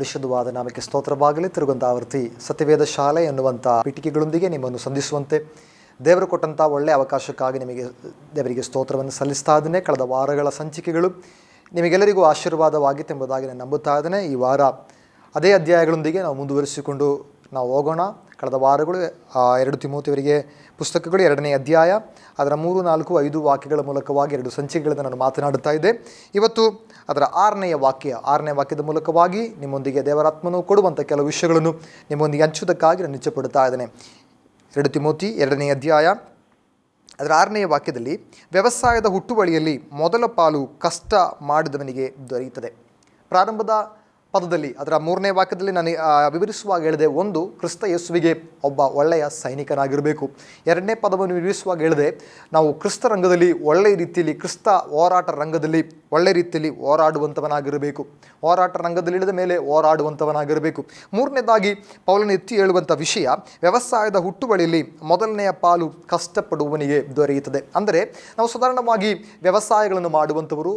ಪರಿಶುದ್ಧವಾದ ನಾಮಕ್ಕೆ ಸ್ತೋತ್ರವಾಗಲಿ. ತಿರುಗಂತಾವರ್ತಿ ಸತ್ಯವೇದ ಶಾಲೆ ಎನ್ನುವಂಥ ಪೀಠಿಕೆಗಳೊಂದಿಗೆ ನಿಮ್ಮನ್ನು ಸಂಧಿಸುವಂತೆ ದೇವರು ಕೊಟ್ಟಂಥ ಒಳ್ಳೆಯ ಅವಕಾಶಕ್ಕಾಗಿ ನಿಮಗೆ ದೇವರಿಗೆ ಸ್ತೋತ್ರವನ್ನು ಸಲ್ಲಿಸ್ತಾ ಇದ್ದೇನೆ. ಕಳೆದ ವಾರಗಳ ಸಂಚಿಕೆಗಳು ನಿಮಗೆಲ್ಲರಿಗೂ ಆಶೀರ್ವಾದವಾಗಿತ್ತು ಎಂಬುದಾಗಿ ನಾನು ನಂಬುತ್ತಾ ಇದ್ದೇನೆ. ಈ ವಾರ ಅದೇ ಅಧ್ಯಾಯಗಳೊಂದಿಗೆ ನಾವು ಮುಂದುವರಿಸಿಕೊಂಡು ನಾವು ಹೋಗೋಣ. ಕಳೆದ ವಾರಗಳು ಎರಡು ತಿಮೋತಿಯವರಿಗೆ ಪುಸ್ತಕಗಳು, ಎರಡನೇ ಅಧ್ಯಾಯ, ಅದರ ಮೂರು, ನಾಲ್ಕು, ಐದು ವಾಕ್ಯಗಳ ಮೂಲಕವಾಗಿ ಎರಡು ಸಂಚಿಕೆಗಳನ್ನು ನಾನು ಮಾತನಾಡುತ್ತಾ ಇದ್ದೆ. ಇವತ್ತು ಅದರ ಆರನೆಯ ವಾಕ್ಯ ಆರನೇ ವಾಕ್ಯದ ಮೂಲಕವಾಗಿ ನಿಮ್ಮೊಂದಿಗೆ ದೇವರಾತ್ಮನು ಕೊಡುವಂಥ ಕೆಲವು ವಿಷಯಗಳನ್ನು ನಿಮ್ಮೊಂದಿಗೆ ಹಂಚುವುದಕ್ಕಾಗಿ ನಾನು ಇಚ್ಛೆಪಡುತ್ತಾ ಇದ್ದೇನೆ. ಎರಡು ತಿಮೋತಿ ಎರಡನೇ ಅಧ್ಯಾಯ, ಅದರ ಆರನೆಯ ವಾಕ್ಯದಲ್ಲಿ, ವ್ಯವಸಾಯದ ಹುಟ್ಟುವಳಿಯಲ್ಲಿ ಮೊದಲ ಪಾಲು ಕಷ್ಟ ಮಾಡಿದವನಿಗೆ ದೊರೆಯುತ್ತದೆ. ಪ್ರಾರಂಭದ ಪದದಲ್ಲಿ, ಅದರ ಮೂರನೇ ವಾಕ್ಯದಲ್ಲಿ ನಾನು ವಿವರಿಸುವಾಗ ಹೇಳಿದೆ, ಒಂದು, ಕ್ರಿಸ್ತ ಯೇಸುವಿಗೆ ಒಬ್ಬ ಒಳ್ಳೆಯ ಸೈನಿಕನಾಗಿರಬೇಕು. ಎರಡನೇ ಪದವನ್ನು ವಿವರಿಸುವಾಗ ಹೇಳಿದೆ, ನಾವು ಕ್ರಿಸ್ತ ರಂಗದಲ್ಲಿ ಒಳ್ಳೆಯ ರೀತಿಯಲ್ಲಿ, ಕ್ರಿಸ್ತ ಹೋರಾಟ ರಂಗದಲ್ಲಿ ಒಳ್ಳೆಯ ರೀತಿಯಲ್ಲಿ ಹೋರಾಡುವಂಥವನಾಗಿರಬೇಕು. ಹೋರಾಟ ರಂಗದಲ್ಲಿ ಇಳಿದ ಮೇಲೆ ಹೋರಾಡುವಂಥವನಾಗಿರಬೇಕು. ಮೂರನೇದಾಗಿ, ಪೌಲನ ಎತ್ತಿ ಹೇಳುವಂಥ ವಿಷಯ, ವ್ಯವಸಾಯದ ಹುಟ್ಟುವಳಿಯಲ್ಲಿ ಮೊದಲನೆಯ ಪಾಲು ಕಷ್ಟಪಡುವವನಿಗೆ ದೊರೆಯುತ್ತದೆ. ಅಂದರೆ, ನಾವು ಸಾಧಾರಣವಾಗಿ ವ್ಯವಸಾಯಗಳನ್ನು ಮಾಡುವಂಥವರು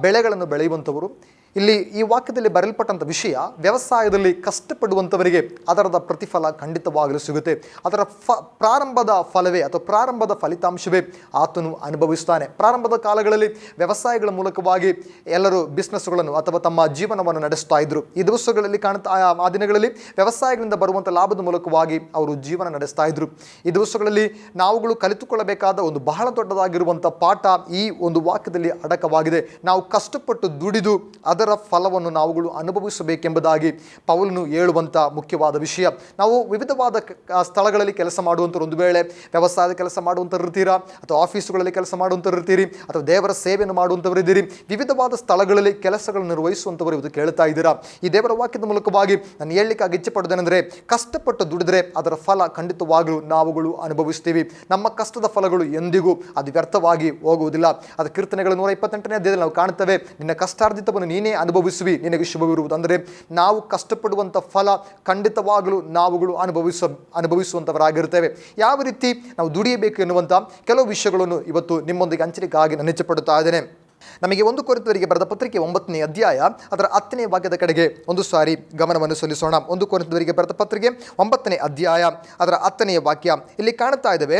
ಬೆಳೆಗಳನ್ನು ಬೆಳೆಯುವಂಥವರು ಇಲ್ಲಿ ಈ ವಾಕ್ಯದಲ್ಲಿ ಬರೆಯಲ್ಪಟ್ಟಂಥ ವಿಷಯ ವ್ಯವಸಾಯದಲ್ಲಿ ಕಷ್ಟಪಡುವಂಥವರಿಗೆ ಅದರದ ಪ್ರತಿಫಲ ಖಂಡಿತವಾಗಲು ಸಿಗುತ್ತೆ. ಅದರ ಫ, ಪ್ರಾರಂಭದ ಫಲವೇ ಅಥವಾ ಪ್ರಾರಂಭದ ಫಲಿತಾಂಶವೇ ಆತನು ಅನುಭವಿಸ್ತಾನೆ. ಪ್ರಾರಂಭದ ಕಾಲಗಳಲ್ಲಿ ವ್ಯವಸಾಯಗಳ ಮೂಲಕವಾಗಿ ಎಲ್ಲರೂ ಬಿಸ್ನೆಸ್ಗಳನ್ನು ಅಥವಾ ತಮ್ಮ ಜೀವನವನ್ನು ನಡೆಸ್ತಾ ಇದ್ರು. ಈ ದಿವಸಗಳಲ್ಲಿ ಕಾಣ್ತಾ ಆ- ದಿನಗಳಲ್ಲಿ ವ್ಯವಸಾಯಗಳಿಂದ ಬರುವಂಥ ಲಾಭದ ಮೂಲಕವಾಗಿ ಅವರು ಜೀವನ ನಡೆಸ್ತಾ ಇದ್ರು. ಈ ದಿವಸಗಳಲ್ಲಿ ನಾವುಗಳು ಕಲಿತುಕೊಳ್ಳಬೇಕಾದ ಒಂದು ಬಹಳ ದೊಡ್ಡದಾಗಿರುವಂಥ ಪಾಠ ಈ ಒಂದು ವಾಕ್ಯದಲ್ಲಿ ಅಡಕವಾಗಿದೆ. ನಾವು ಕಷ್ಟಪಟ್ಟು ದುಡಿದು ಫಲವನ್ನು ನಾವುಗಳು ಅನುಭವಿಸಬೇಕೆಂಬುದಾಗಿ ಪೌಲನು ಹೇಳುವಂಥ ಮುಖ್ಯವಾದ ವಿಷಯ. ನಾವು ವಿವಿಧವಾದ ಸ್ಥಳಗಳಲ್ಲಿ ಕೆಲಸ ಮಾಡುವಂಥ ಒಂದು ವೇಳೆ, ವ್ಯವಸಾಯದ ಕೆಲಸ ಮಾಡುವಂಥವ್ರು ಇರ್ತೀರಾ? ಅಥವಾ ಆಫೀಸುಗಳಲ್ಲಿ ಕೆಲಸ ಮಾಡುವಂಥವ್ರು ಇರ್ತೀರಿ? ಅಥವಾ ದೇವರ ಸೇವೆಯನ್ನು ಮಾಡುವಂಥವ್ರು ಇದ್ದೀರಿ? ವಿವಿಧವಾದ ಸ್ಥಳಗಳಲ್ಲಿ ಕೆಲಸಗಳನ್ನು ನಿರ್ವಹಿಸುವಂಥವರು ಇವತ್ತು ಕೇಳ್ತಾ ಇದ್ದೀರಾ? ಈ ದೇವರ ವಾಕ್ಯದ ಮೂಲಕವಾಗಿ ನಾನು ಹೇಳಲಿಕ್ಕಾಗಿ ಇಚ್ಛೆ ಪಡೋದೇನೆಂದರೆ ಕಷ್ಟಪಟ್ಟು ದುಡಿದ್ರೆ ಅದರ ಫಲ ಖಂಡಿತವಾಗಲೂ ನಾವುಗಳು ಅನುಭವಿಸ್ತೀವಿ. ನಮ್ಮ ಕಷ್ಟದ ಫಲಗಳು ಎಂದಿಗೂ ಅದು ವ್ಯರ್ಥವಾಗಿ ಹೋಗುವುದಿಲ್ಲ. ಅದು ಕೀರ್ತನೆಗಳು ನೂರ ಇಪ್ಪತ್ತೆಂಟನೇ ಅಧ್ಯಾಯದಲ್ಲಿ ನಾವು ಕಾಣ್ತೇವೆ ನಿನ್ನ ಕಷ್ಟಾರ್ಜಿತವನ್ನು ನೀನೇ ಅನುಭವಿಸುವಿ. ನಿನಗೆ ಶುಭವಿರುವುದು. ಅಂದರೆ ನಾವು ಕಷ್ಟಪಡುವಂಥ ಫಲ ಖಂಡಿತವಾಗಲೂ ನಾವುಗಳು ಅನುಭವಿಸ, ಅನುಭವಿಸುವಂಥವರಾಗಿರ್ತೇವೆ. ಯಾವ ರೀತಿ ನಾವು ದುಡಿಯಬೇಕು ಎನ್ನುವಂಥ ಕೆಲವು ವಿಷಯಗಳನ್ನು ಇವತ್ತು ನಿಮ್ಮೊಂದಿಗೆ ಹಂಚಲಿಕ್ಕಾಗಿ ನಾನು ಇಚ್ಛೆಪಡುತ್ತಾ ಇದ್ದೇನೆ. ನಮಗೆ ಒಂದು ಕೊರಿತವರಿಗೆ ಬರೆದ ಪತ್ರಿಕೆ ಒಂಬತ್ತನೇ ಅಧ್ಯಾಯ, ಅದರ ಹತ್ತನೇ ವಾಕ್ಯದ ಕಡೆಗೆ ಒಂದು ಸಾರಿ ಗಮನವನ್ನು ಸಲ್ಲಿಸೋಣ. ಒಂದು ಕೊರಿತವರಿಗೆ ಬರೆದ ಪತ್ರಿಕೆ ಒಂಬತ್ತನೇ ಅಧ್ಯಾಯ, ಅದರ ಹತ್ತನೆಯ ವಾಕ್ಯ. ಇಲ್ಲಿ ಕಾಣ್ತಾ ಇದ್ದೇವೆ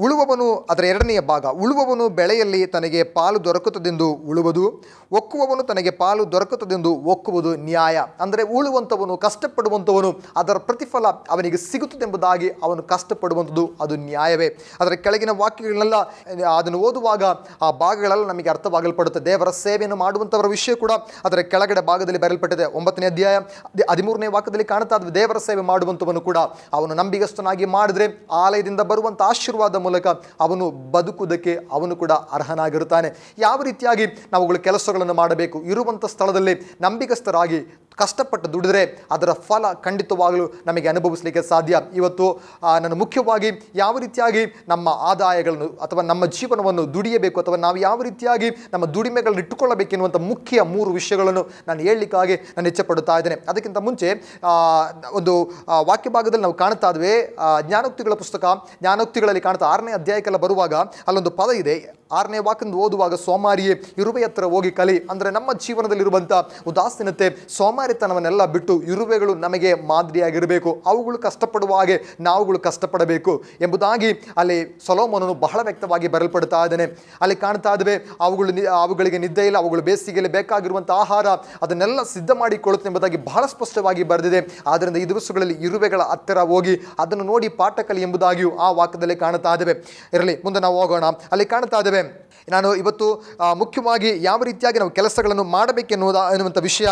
ಉಳುವವನು ಅದರ ಎರಡನೆಯ ಭಾಗ. ಉಳುವವನು ಬೆಳೆಯಲ್ಲಿ ತನಗೆ ಪಾಲು ದೊರಕುತ್ತದೆಂದು ಉಳುವುದು, ಒಕ್ಕುವವನು ತನಗೆ ಪಾಲು ದೊರಕುತ್ತದೆಂದು ಒಕ್ಕುವುದು ನ್ಯಾಯ. ಅಂದರೆ ಉಳುವಂಥವನು ಕಷ್ಟಪಡುವಂಥವನು ಅದರ ಪ್ರತಿಫಲ ಅವನಿಗೆ ಸಿಗುತ್ತದೆಂಬುದಾಗಿ ಅವನು ಕಷ್ಟಪಡುವಂಥದ್ದು ಅದು ನ್ಯಾಯವೇ. ಅದರ ಕೆಳಗಿನ ವಾಕ್ಯಗಳನ್ನೆಲ್ಲ, ಅದನ್ನು ಓದುವಾಗ ಆ ಭಾಗಗಳೆಲ್ಲ ನಮಗೆ ಅರ್ಥವಾಗಲ್ಪಡುತ್ತೆ. ದೇವರ ಸೇವೆಯನ್ನು ಮಾಡುವಂಥವರ ವಿಷಯ ಕೂಡ ಅದರ ಕೆಳಗಡೆ ಭಾಗದಲ್ಲಿ ಬರೆಯಲ್ಪಟ್ಟಿದೆ. ಒಂಬತ್ತನೇ ಅಧ್ಯಾಯ ಹದಿ- ಹದಿಮೂರನೇ ವಾಕ್ಯದಲ್ಲಿ ಕಾಣುತ್ತಾ, ದೇವರ ಸೇವೆ ಮಾಡುವಂಥವನು ಕೂಡ ಅವನು ನಂಬಿಗಸ್ತನಾಗಿ ಮಾಡಿದ್ರೆ ಆಲಯದಿಂದ ಬರುವಂಥ ಆಶೀರ್ವಾದ ಮೂಲಕ ಅವನು ಬದುಕುವುದಕ್ಕೆ ಅವನು ಕೂಡ ಅರ್ಹನಾಗಿರುತ್ತಾನೆ. ಯಾವ ರೀತಿಯಾಗಿ ನಾವುಗಳು ಕೆಲಸಗಳನ್ನು ಮಾಡಬೇಕು? ಇರುವಂಥ ಸ್ಥಳದಲ್ಲಿ ನಂಬಿಕಸ್ಥರಾಗಿ ಕಷ್ಟಪಟ್ಟು ದುಡಿದರೆ ಅದರ ಫಲ ಖಂಡಿತವಾಗಲೂ ನಮಗೆ ಅನುಭವಿಸಲಿಕ್ಕೆ ಸಾಧ್ಯ. ಇವತ್ತು ನಾನು ಮುಖ್ಯವಾಗಿ ಯಾವ ರೀತಿಯಾಗಿ ನಮ್ಮ ಆದಾಯಗಳನ್ನು ಅಥವಾ ನಮ್ಮ ಜೀವನವನ್ನು ದುಡಿಯಬೇಕು ಅಥವಾ ನಾವು ಯಾವ ರೀತಿಯಾಗಿ ನಮ್ಮ ದುಡಿಮೆಗಳನ್ನು ಇಟ್ಟುಕೊಳ್ಳಬೇಕೆನ್ನುವಂಥ ಮುಖ್ಯ ಮೂರು ವಿಷಯಗಳನ್ನು ನಾನು ಹೇಳಲಿಕ್ಕಾಗಿ ನಾನು ಇಚ್ಛೆಪಡುತ್ತಾ ಇದ್ದೇನೆ. ಅದಕ್ಕಿಂತ ಮುಂಚೆ ಒಂದು ವಾಕ್ಯ ಭಾಗದಲ್ಲಿ ನಾವು ಕಾಣ್ತಾ ಇದ್ವಿ ಜ್ಞಾನೋಕ್ತಿಗಳ ಪುಸ್ತಕ. ಜ್ಞಾನೋಕ್ತಿಗಳಲ್ಲಿ ಕಾಣ್ತಾ ಆರನೇ ಅಧ್ಯಾಯಕ್ಕೆಲ್ಲ ಬರುವಾಗ ಅಲ್ಲೊಂದು ಪದ ಇದೆ. ಆರನೇ ವಾಕ್ಯದ ಓದುವಾಗ ಸೋಮಾರಿಯೇ, ಇರುವೆ ಹತ್ರ ಹೋಗಿ ಕಲಿ. ಅಂದರೆ ನಮ್ಮ ಜೀವನದಲ್ಲಿರುವಂಥ ಉದಾಸೀನತೆ, ಸೋಮಾರಿತನವನ್ನೆಲ್ಲ ಬಿಟ್ಟು ಇರುವೆಗಳು ನಮಗೆ ಮಾದರಿಯಾಗಿರಬೇಕು. ಅವುಗಳು ಕಷ್ಟಪಡುವ ಹಾಗೆ ನಾವುಗಳು ಕಷ್ಟಪಡಬೇಕು. ಎಂಬುದಾಗಿ ಅಲ್ಲಿ ಸೊಲೋಮನನು ಬಹಳ ವ್ಯಕ್ತವಾಗಿ ಬರಲ್ಪಡ್ತಾ ಇದ್ದಾನೆ. ಅಲ್ಲಿ ಕಾಣ್ತಾ ಇದ್ದಾವೆ, ಅವುಗಳು ಅವುಗಳಿಗೆ ನಿದ್ದೆ ಇಲ್ಲ, ಅವುಗಳು ಬೇಸಿಗೆಯಲ್ಲಿ ಬೇಕಾಗಿರುವಂಥ ಆಹಾರ, ಅದನ್ನೆಲ್ಲ ಸಿದ್ಧ ಮಾಡಿಕೊಳ್ಳುತ್ತೆ ಎಂಬುದಾಗಿ ಬಹಳ ಸ್ಪಷ್ಟವಾಗಿ ಬರೆದಿದೆ. ಆದ್ದರಿಂದ ಈ ದಿವಸಗಳಲ್ಲಿ ಇರುವೆಗಳ ಹತ್ತಿರ ಹೋಗಿ ಅದನ್ನು ನೋಡಿ ಪಾಠ ಕಲಿ ಎಂಬುದಾಗಿಯೂ ಆ ವಾಕ್ಯದಲ್ಲಿ ಕಾಣ್ತಾ ಇದ್ದೇವೆ. ಇರಲಿ, ಮುಂದೆ ನಾವು ಹೋಗೋಣ. ಅಲ್ಲಿ ಕಾಣ್ತಾ ಇದ್ದೇವೆ ನಾನು ಇವತ್ತು ಮುಖ್ಯವಾಗಿ ಯಾವ ರೀತಿಯಾಗಿ ನಾವು ಕೆಲಸಗಳನ್ನು ಮಾಡಬೇಕೆನ್ನುವುದ ಎನ್ನುವಂಥ ವಿಷಯ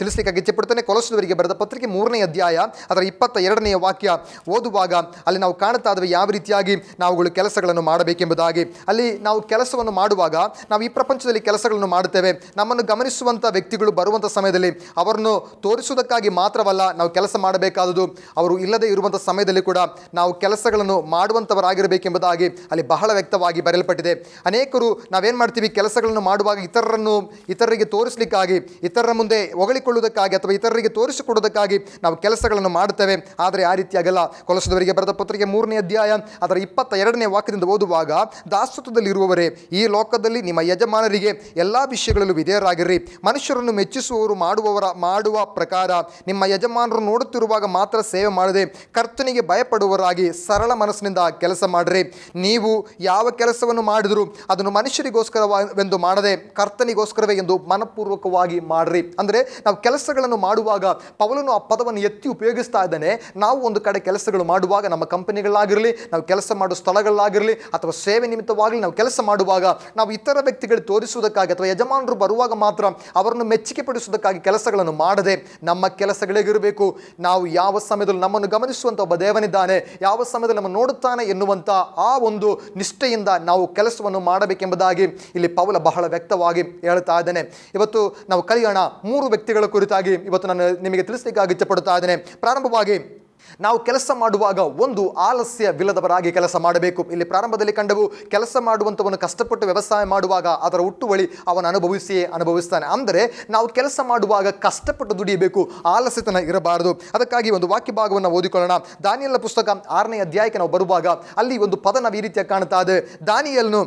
ತಿಳಿಸಲಿಕ್ಕಾಗಿ ಇಚ್ಛಪಡ್ತೇನೆ. ಕೊಲಸದವರಿಗೆ ಬರೆದ ಪತ್ರಿಕೆ ಮೂರನೇ ಅಧ್ಯಾಯ, ಅದರ ಇಪ್ಪತ್ತ ಎರಡನೆಯ ವಾಕ್ಯ ಓದುವಾಗ ಅಲ್ಲಿ ನಾವು ಕಾಣ್ತಾ ಇದ್ದೇವೆ ಯಾವ ರೀತಿಯಾಗಿ ನಾವುಗಳು ಕೆಲಸಗಳನ್ನು ಮಾಡಬೇಕೆಂಬುದಾಗಿ. ಅಲ್ಲಿ ನಾವು ಕೆಲಸವನ್ನು ಮಾಡುವಾಗ ನಾವು ಈ ಪ್ರಪಂಚದಲ್ಲಿ ಕೆಲಸಗಳನ್ನು ಮಾಡುತ್ತೇವೆ. ನಮ್ಮನ್ನು ಗಮನಿಸುವಂಥ ವ್ಯಕ್ತಿಗಳು ಬರುವಂಥ ಸಮಯದಲ್ಲಿ ಅವರನ್ನು ತೋರಿಸುವುದಕ್ಕಾಗಿ ಮಾತ್ರವಲ್ಲ ನಾವು ಕೆಲಸ ಮಾಡಬೇಕಾದುದು, ಅವರು ಇಲ್ಲದೆ ಇರುವಂಥ ಸಮಯದಲ್ಲಿ ಕೂಡ ನಾವು ಕೆಲಸಗಳನ್ನು ಮಾಡುವಂಥವರಾಗಿರಬೇಕೆಂಬುದಾಗಿ ಅಲ್ಲಿ ಬಹಳ ವ್ಯಕ್ತವಾಗಿ ಬರೆಯಲ್ಪಟ್ಟಿದೆ. ಅನೇಕರು ನಾವೇನು ಮಾಡ್ತೀವಿ? ಕೆಲಸಗಳನ್ನು ಮಾಡುವಾಗ ಇತರರನ್ನು ಇತರರಿಗೆ ತೋರಿಸಲಿಕ್ಕಾಗಿ, ಇತರರ ಮುಂದೆ ಹೊಗಳಿಕೊಳ್ಳುವುದಕ್ಕಾಗಿ ಅಥವಾ ಇತರರಿಗೆ ತೋರಿಸಿಕೊಡೋದಕ್ಕಾಗಿ ನಾವು ಕೆಲಸಗಳನ್ನು ಮಾಡುತ್ತೇವೆ. ಆದರೆ ಆ ರೀತಿಯಾಗಲ್ಲ ಕೊಲಸದವರಿಗೆ ಬರೆದ ಪತ್ರಿಕೆ ಮೂರನೇ ಅಧ್ಯಾಯ, ಅದರ ಇಪ್ಪತ್ತ ಎರಡನೇ ವಾಕ್ಯದಿಂದ ಓದುವಾಗ, ದಾಸತ್ವದಲ್ಲಿರುವವರೇ, ಈ ಲೋಕದಲ್ಲಿ ನಿಮ್ಮ ಯಜಮಾನರಿಗೆ ಎಲ್ಲ ವಿಷಯಗಳಲ್ಲೂ ವಿಧೇಯರಾಗಿರಿ ಮನುಷ್ಯರನ್ನು ಮೆಚ್ಚಿಸುವವರು ಮಾಡುವವರ, ಮಾಡುವ ಪ್ರಕಾರ ನಿಮ್ಮ ಯಜಮಾನರು ನೋಡುತ್ತಿರುವಾಗ ಮಾತ್ರ ಸೇವೆ ಮಾಡದೆ, ಕರ್ತನಿಗೆ ಭಯಪಡುವವರಾಗಿ ಸರಳ ಮನಸ್ಸಿನಿಂದ ಕೆಲಸ ಮಾಡಿರಿ. ನೀವು ಯಾವ ಕೆಲಸವನ್ನು ಮಾಡಿದರೂ ಅದನ್ನು ಮನುಷ್ಯರಿಗೋಸ್ಕರವೆಂದು ಮಾಡದೆ ಕರ್ತನಿಗೋಸ್ಕರವೇ ಎಂದು ಮನಪೂರ್ವಕವಾಗಿ ಮಾಡ್ರಿ. ಅಂದರೆ ನಾವು ಕೆಲಸಗಳನ್ನು ಮಾಡುವಾಗ ಪವಲನು ಆ ಪದವನ್ನು ಎತ್ತಿ ಉಪಯೋಗಿಸ್ತಾ ಇದ್ದಾನೆ. ನಾವು ಒಂದು ಕಡೆ ಕೆಲಸಗಳು ಮಾಡುವಾಗ ನಮ್ಮ ಕಂಪನಿಗಳಾಗಿರಲಿ, ನಾವು ಕೆಲಸ ಮಾಡುವ ಸ್ಥಳಗಳಾಗಿರಲಿ, ಅಥವಾ ಸೇವೆ ನಿಮಿತ್ತವಾಗಲಿ ನಾವು ಕೆಲಸ ಮಾಡುವಾಗ ನಾವು ಇತರ ವ್ಯಕ್ತಿಗಳು ತೋರಿಸುವುದಕ್ಕಾಗಿ ಅಥವಾ ಯಜಮಾನರು ಬರುವಾಗ ಮಾತ್ರ ಅವರನ್ನು ಮೆಚ್ಚುಗೆ ಪಡಿಸುವುದಕ್ಕಾಗಿ ಕೆಲಸಗಳನ್ನು ಮಾಡದೆ ನಮ್ಮ ಕೆಲಸಗಳಿಗಿರಬೇಕು. ನಾವು ಯಾವ ಸಮಯದಲ್ಲಿ ನಮ್ಮನ್ನು ಗಮನಿಸುವಂಥ ಒಬ್ಬ ದೇವನಿದ್ದಾನೆ, ಯಾವ ಸಮಯದಲ್ಲಿ ನಮ್ಮನ್ನು ನೋಡುತ್ತಾನೆ ಎನ್ನುವಂಥ ಆ ಒಂದು ನಿಷ್ಠೆಯಿಂದ ನಾವು ಕೆಲಸವನ್ನು ಮಾಡಬೇಕೆಂಬುದಾಗಿ ಇಲ್ಲಿ ಪೌಲ ಬಹಳ ವ್ಯಕ್ತವಾಗಿ ಹೇಳ್ತಾ ಇದ್ದೇನೆ. ಇವತ್ತು ನಾವು ಕಲಿಯೋಣ ಮೂರು ವ್ಯಕ್ತಿಗಳ ಕುರಿತಾಗಿ. ಇವತ್ತು ನಾನು ನಿಮಗೆ ತಿಳಿಸಲಿಕ್ಕಾಗಿ ಇಚ್ಛಪಡುತ್ತಾ ಇದ್ದೇನೆ. ಪ್ರಾರಂಭವಾಗಿ ನಾವು ಕೆಲಸ ಮಾಡುವಾಗ ಒಂದು ಆಲಸ್ಯವಿಲ್ಲದವರಾಗಿ ಕೆಲಸ ಮಾಡಬೇಕು. ಇಲ್ಲಿ ಪ್ರಾರಂಭದಲ್ಲಿ ಕಂಡವು ಕೆಲಸ ಮಾಡುವಂಥವನು ಕಷ್ಟಪಟ್ಟು ವ್ಯವಸಾಯ ಮಾಡುವಾಗ ಅದರ ಹುಟ್ಟುವಳಿ ಅವನು ಅನುಭವಿಸಿಯೇ ಅನುಭವಿಸ್ತಾನೆ. ಅಂದರೆ ನಾವು ಕೆಲಸ ಮಾಡುವಾಗ ಕಷ್ಟಪಟ್ಟು ದುಡಿಯಬೇಕು, ಆಲಸ್ಯತನ ಇರಬಾರದು. ಅದಕ್ಕಾಗಿ ಒಂದು ವಾಕ್ಯ ಭಾಗವನ್ನು ಓದಿಕೊಳ್ಳೋಣ. ದಾನಿಯಲ್ಲ ಪುಸ್ತಕ ಆರನೇ ಅಧ್ಯಾಯಕ್ಕೆ ನಾವು ಬರುವಾಗ ಅಲ್ಲಿ ಒಂದು ಪದ ನಾವು ಈ ರೀತಿಯ ಕಾಣ್ತಾ ಇದೆ. ದಾನಿಯಲ್ನು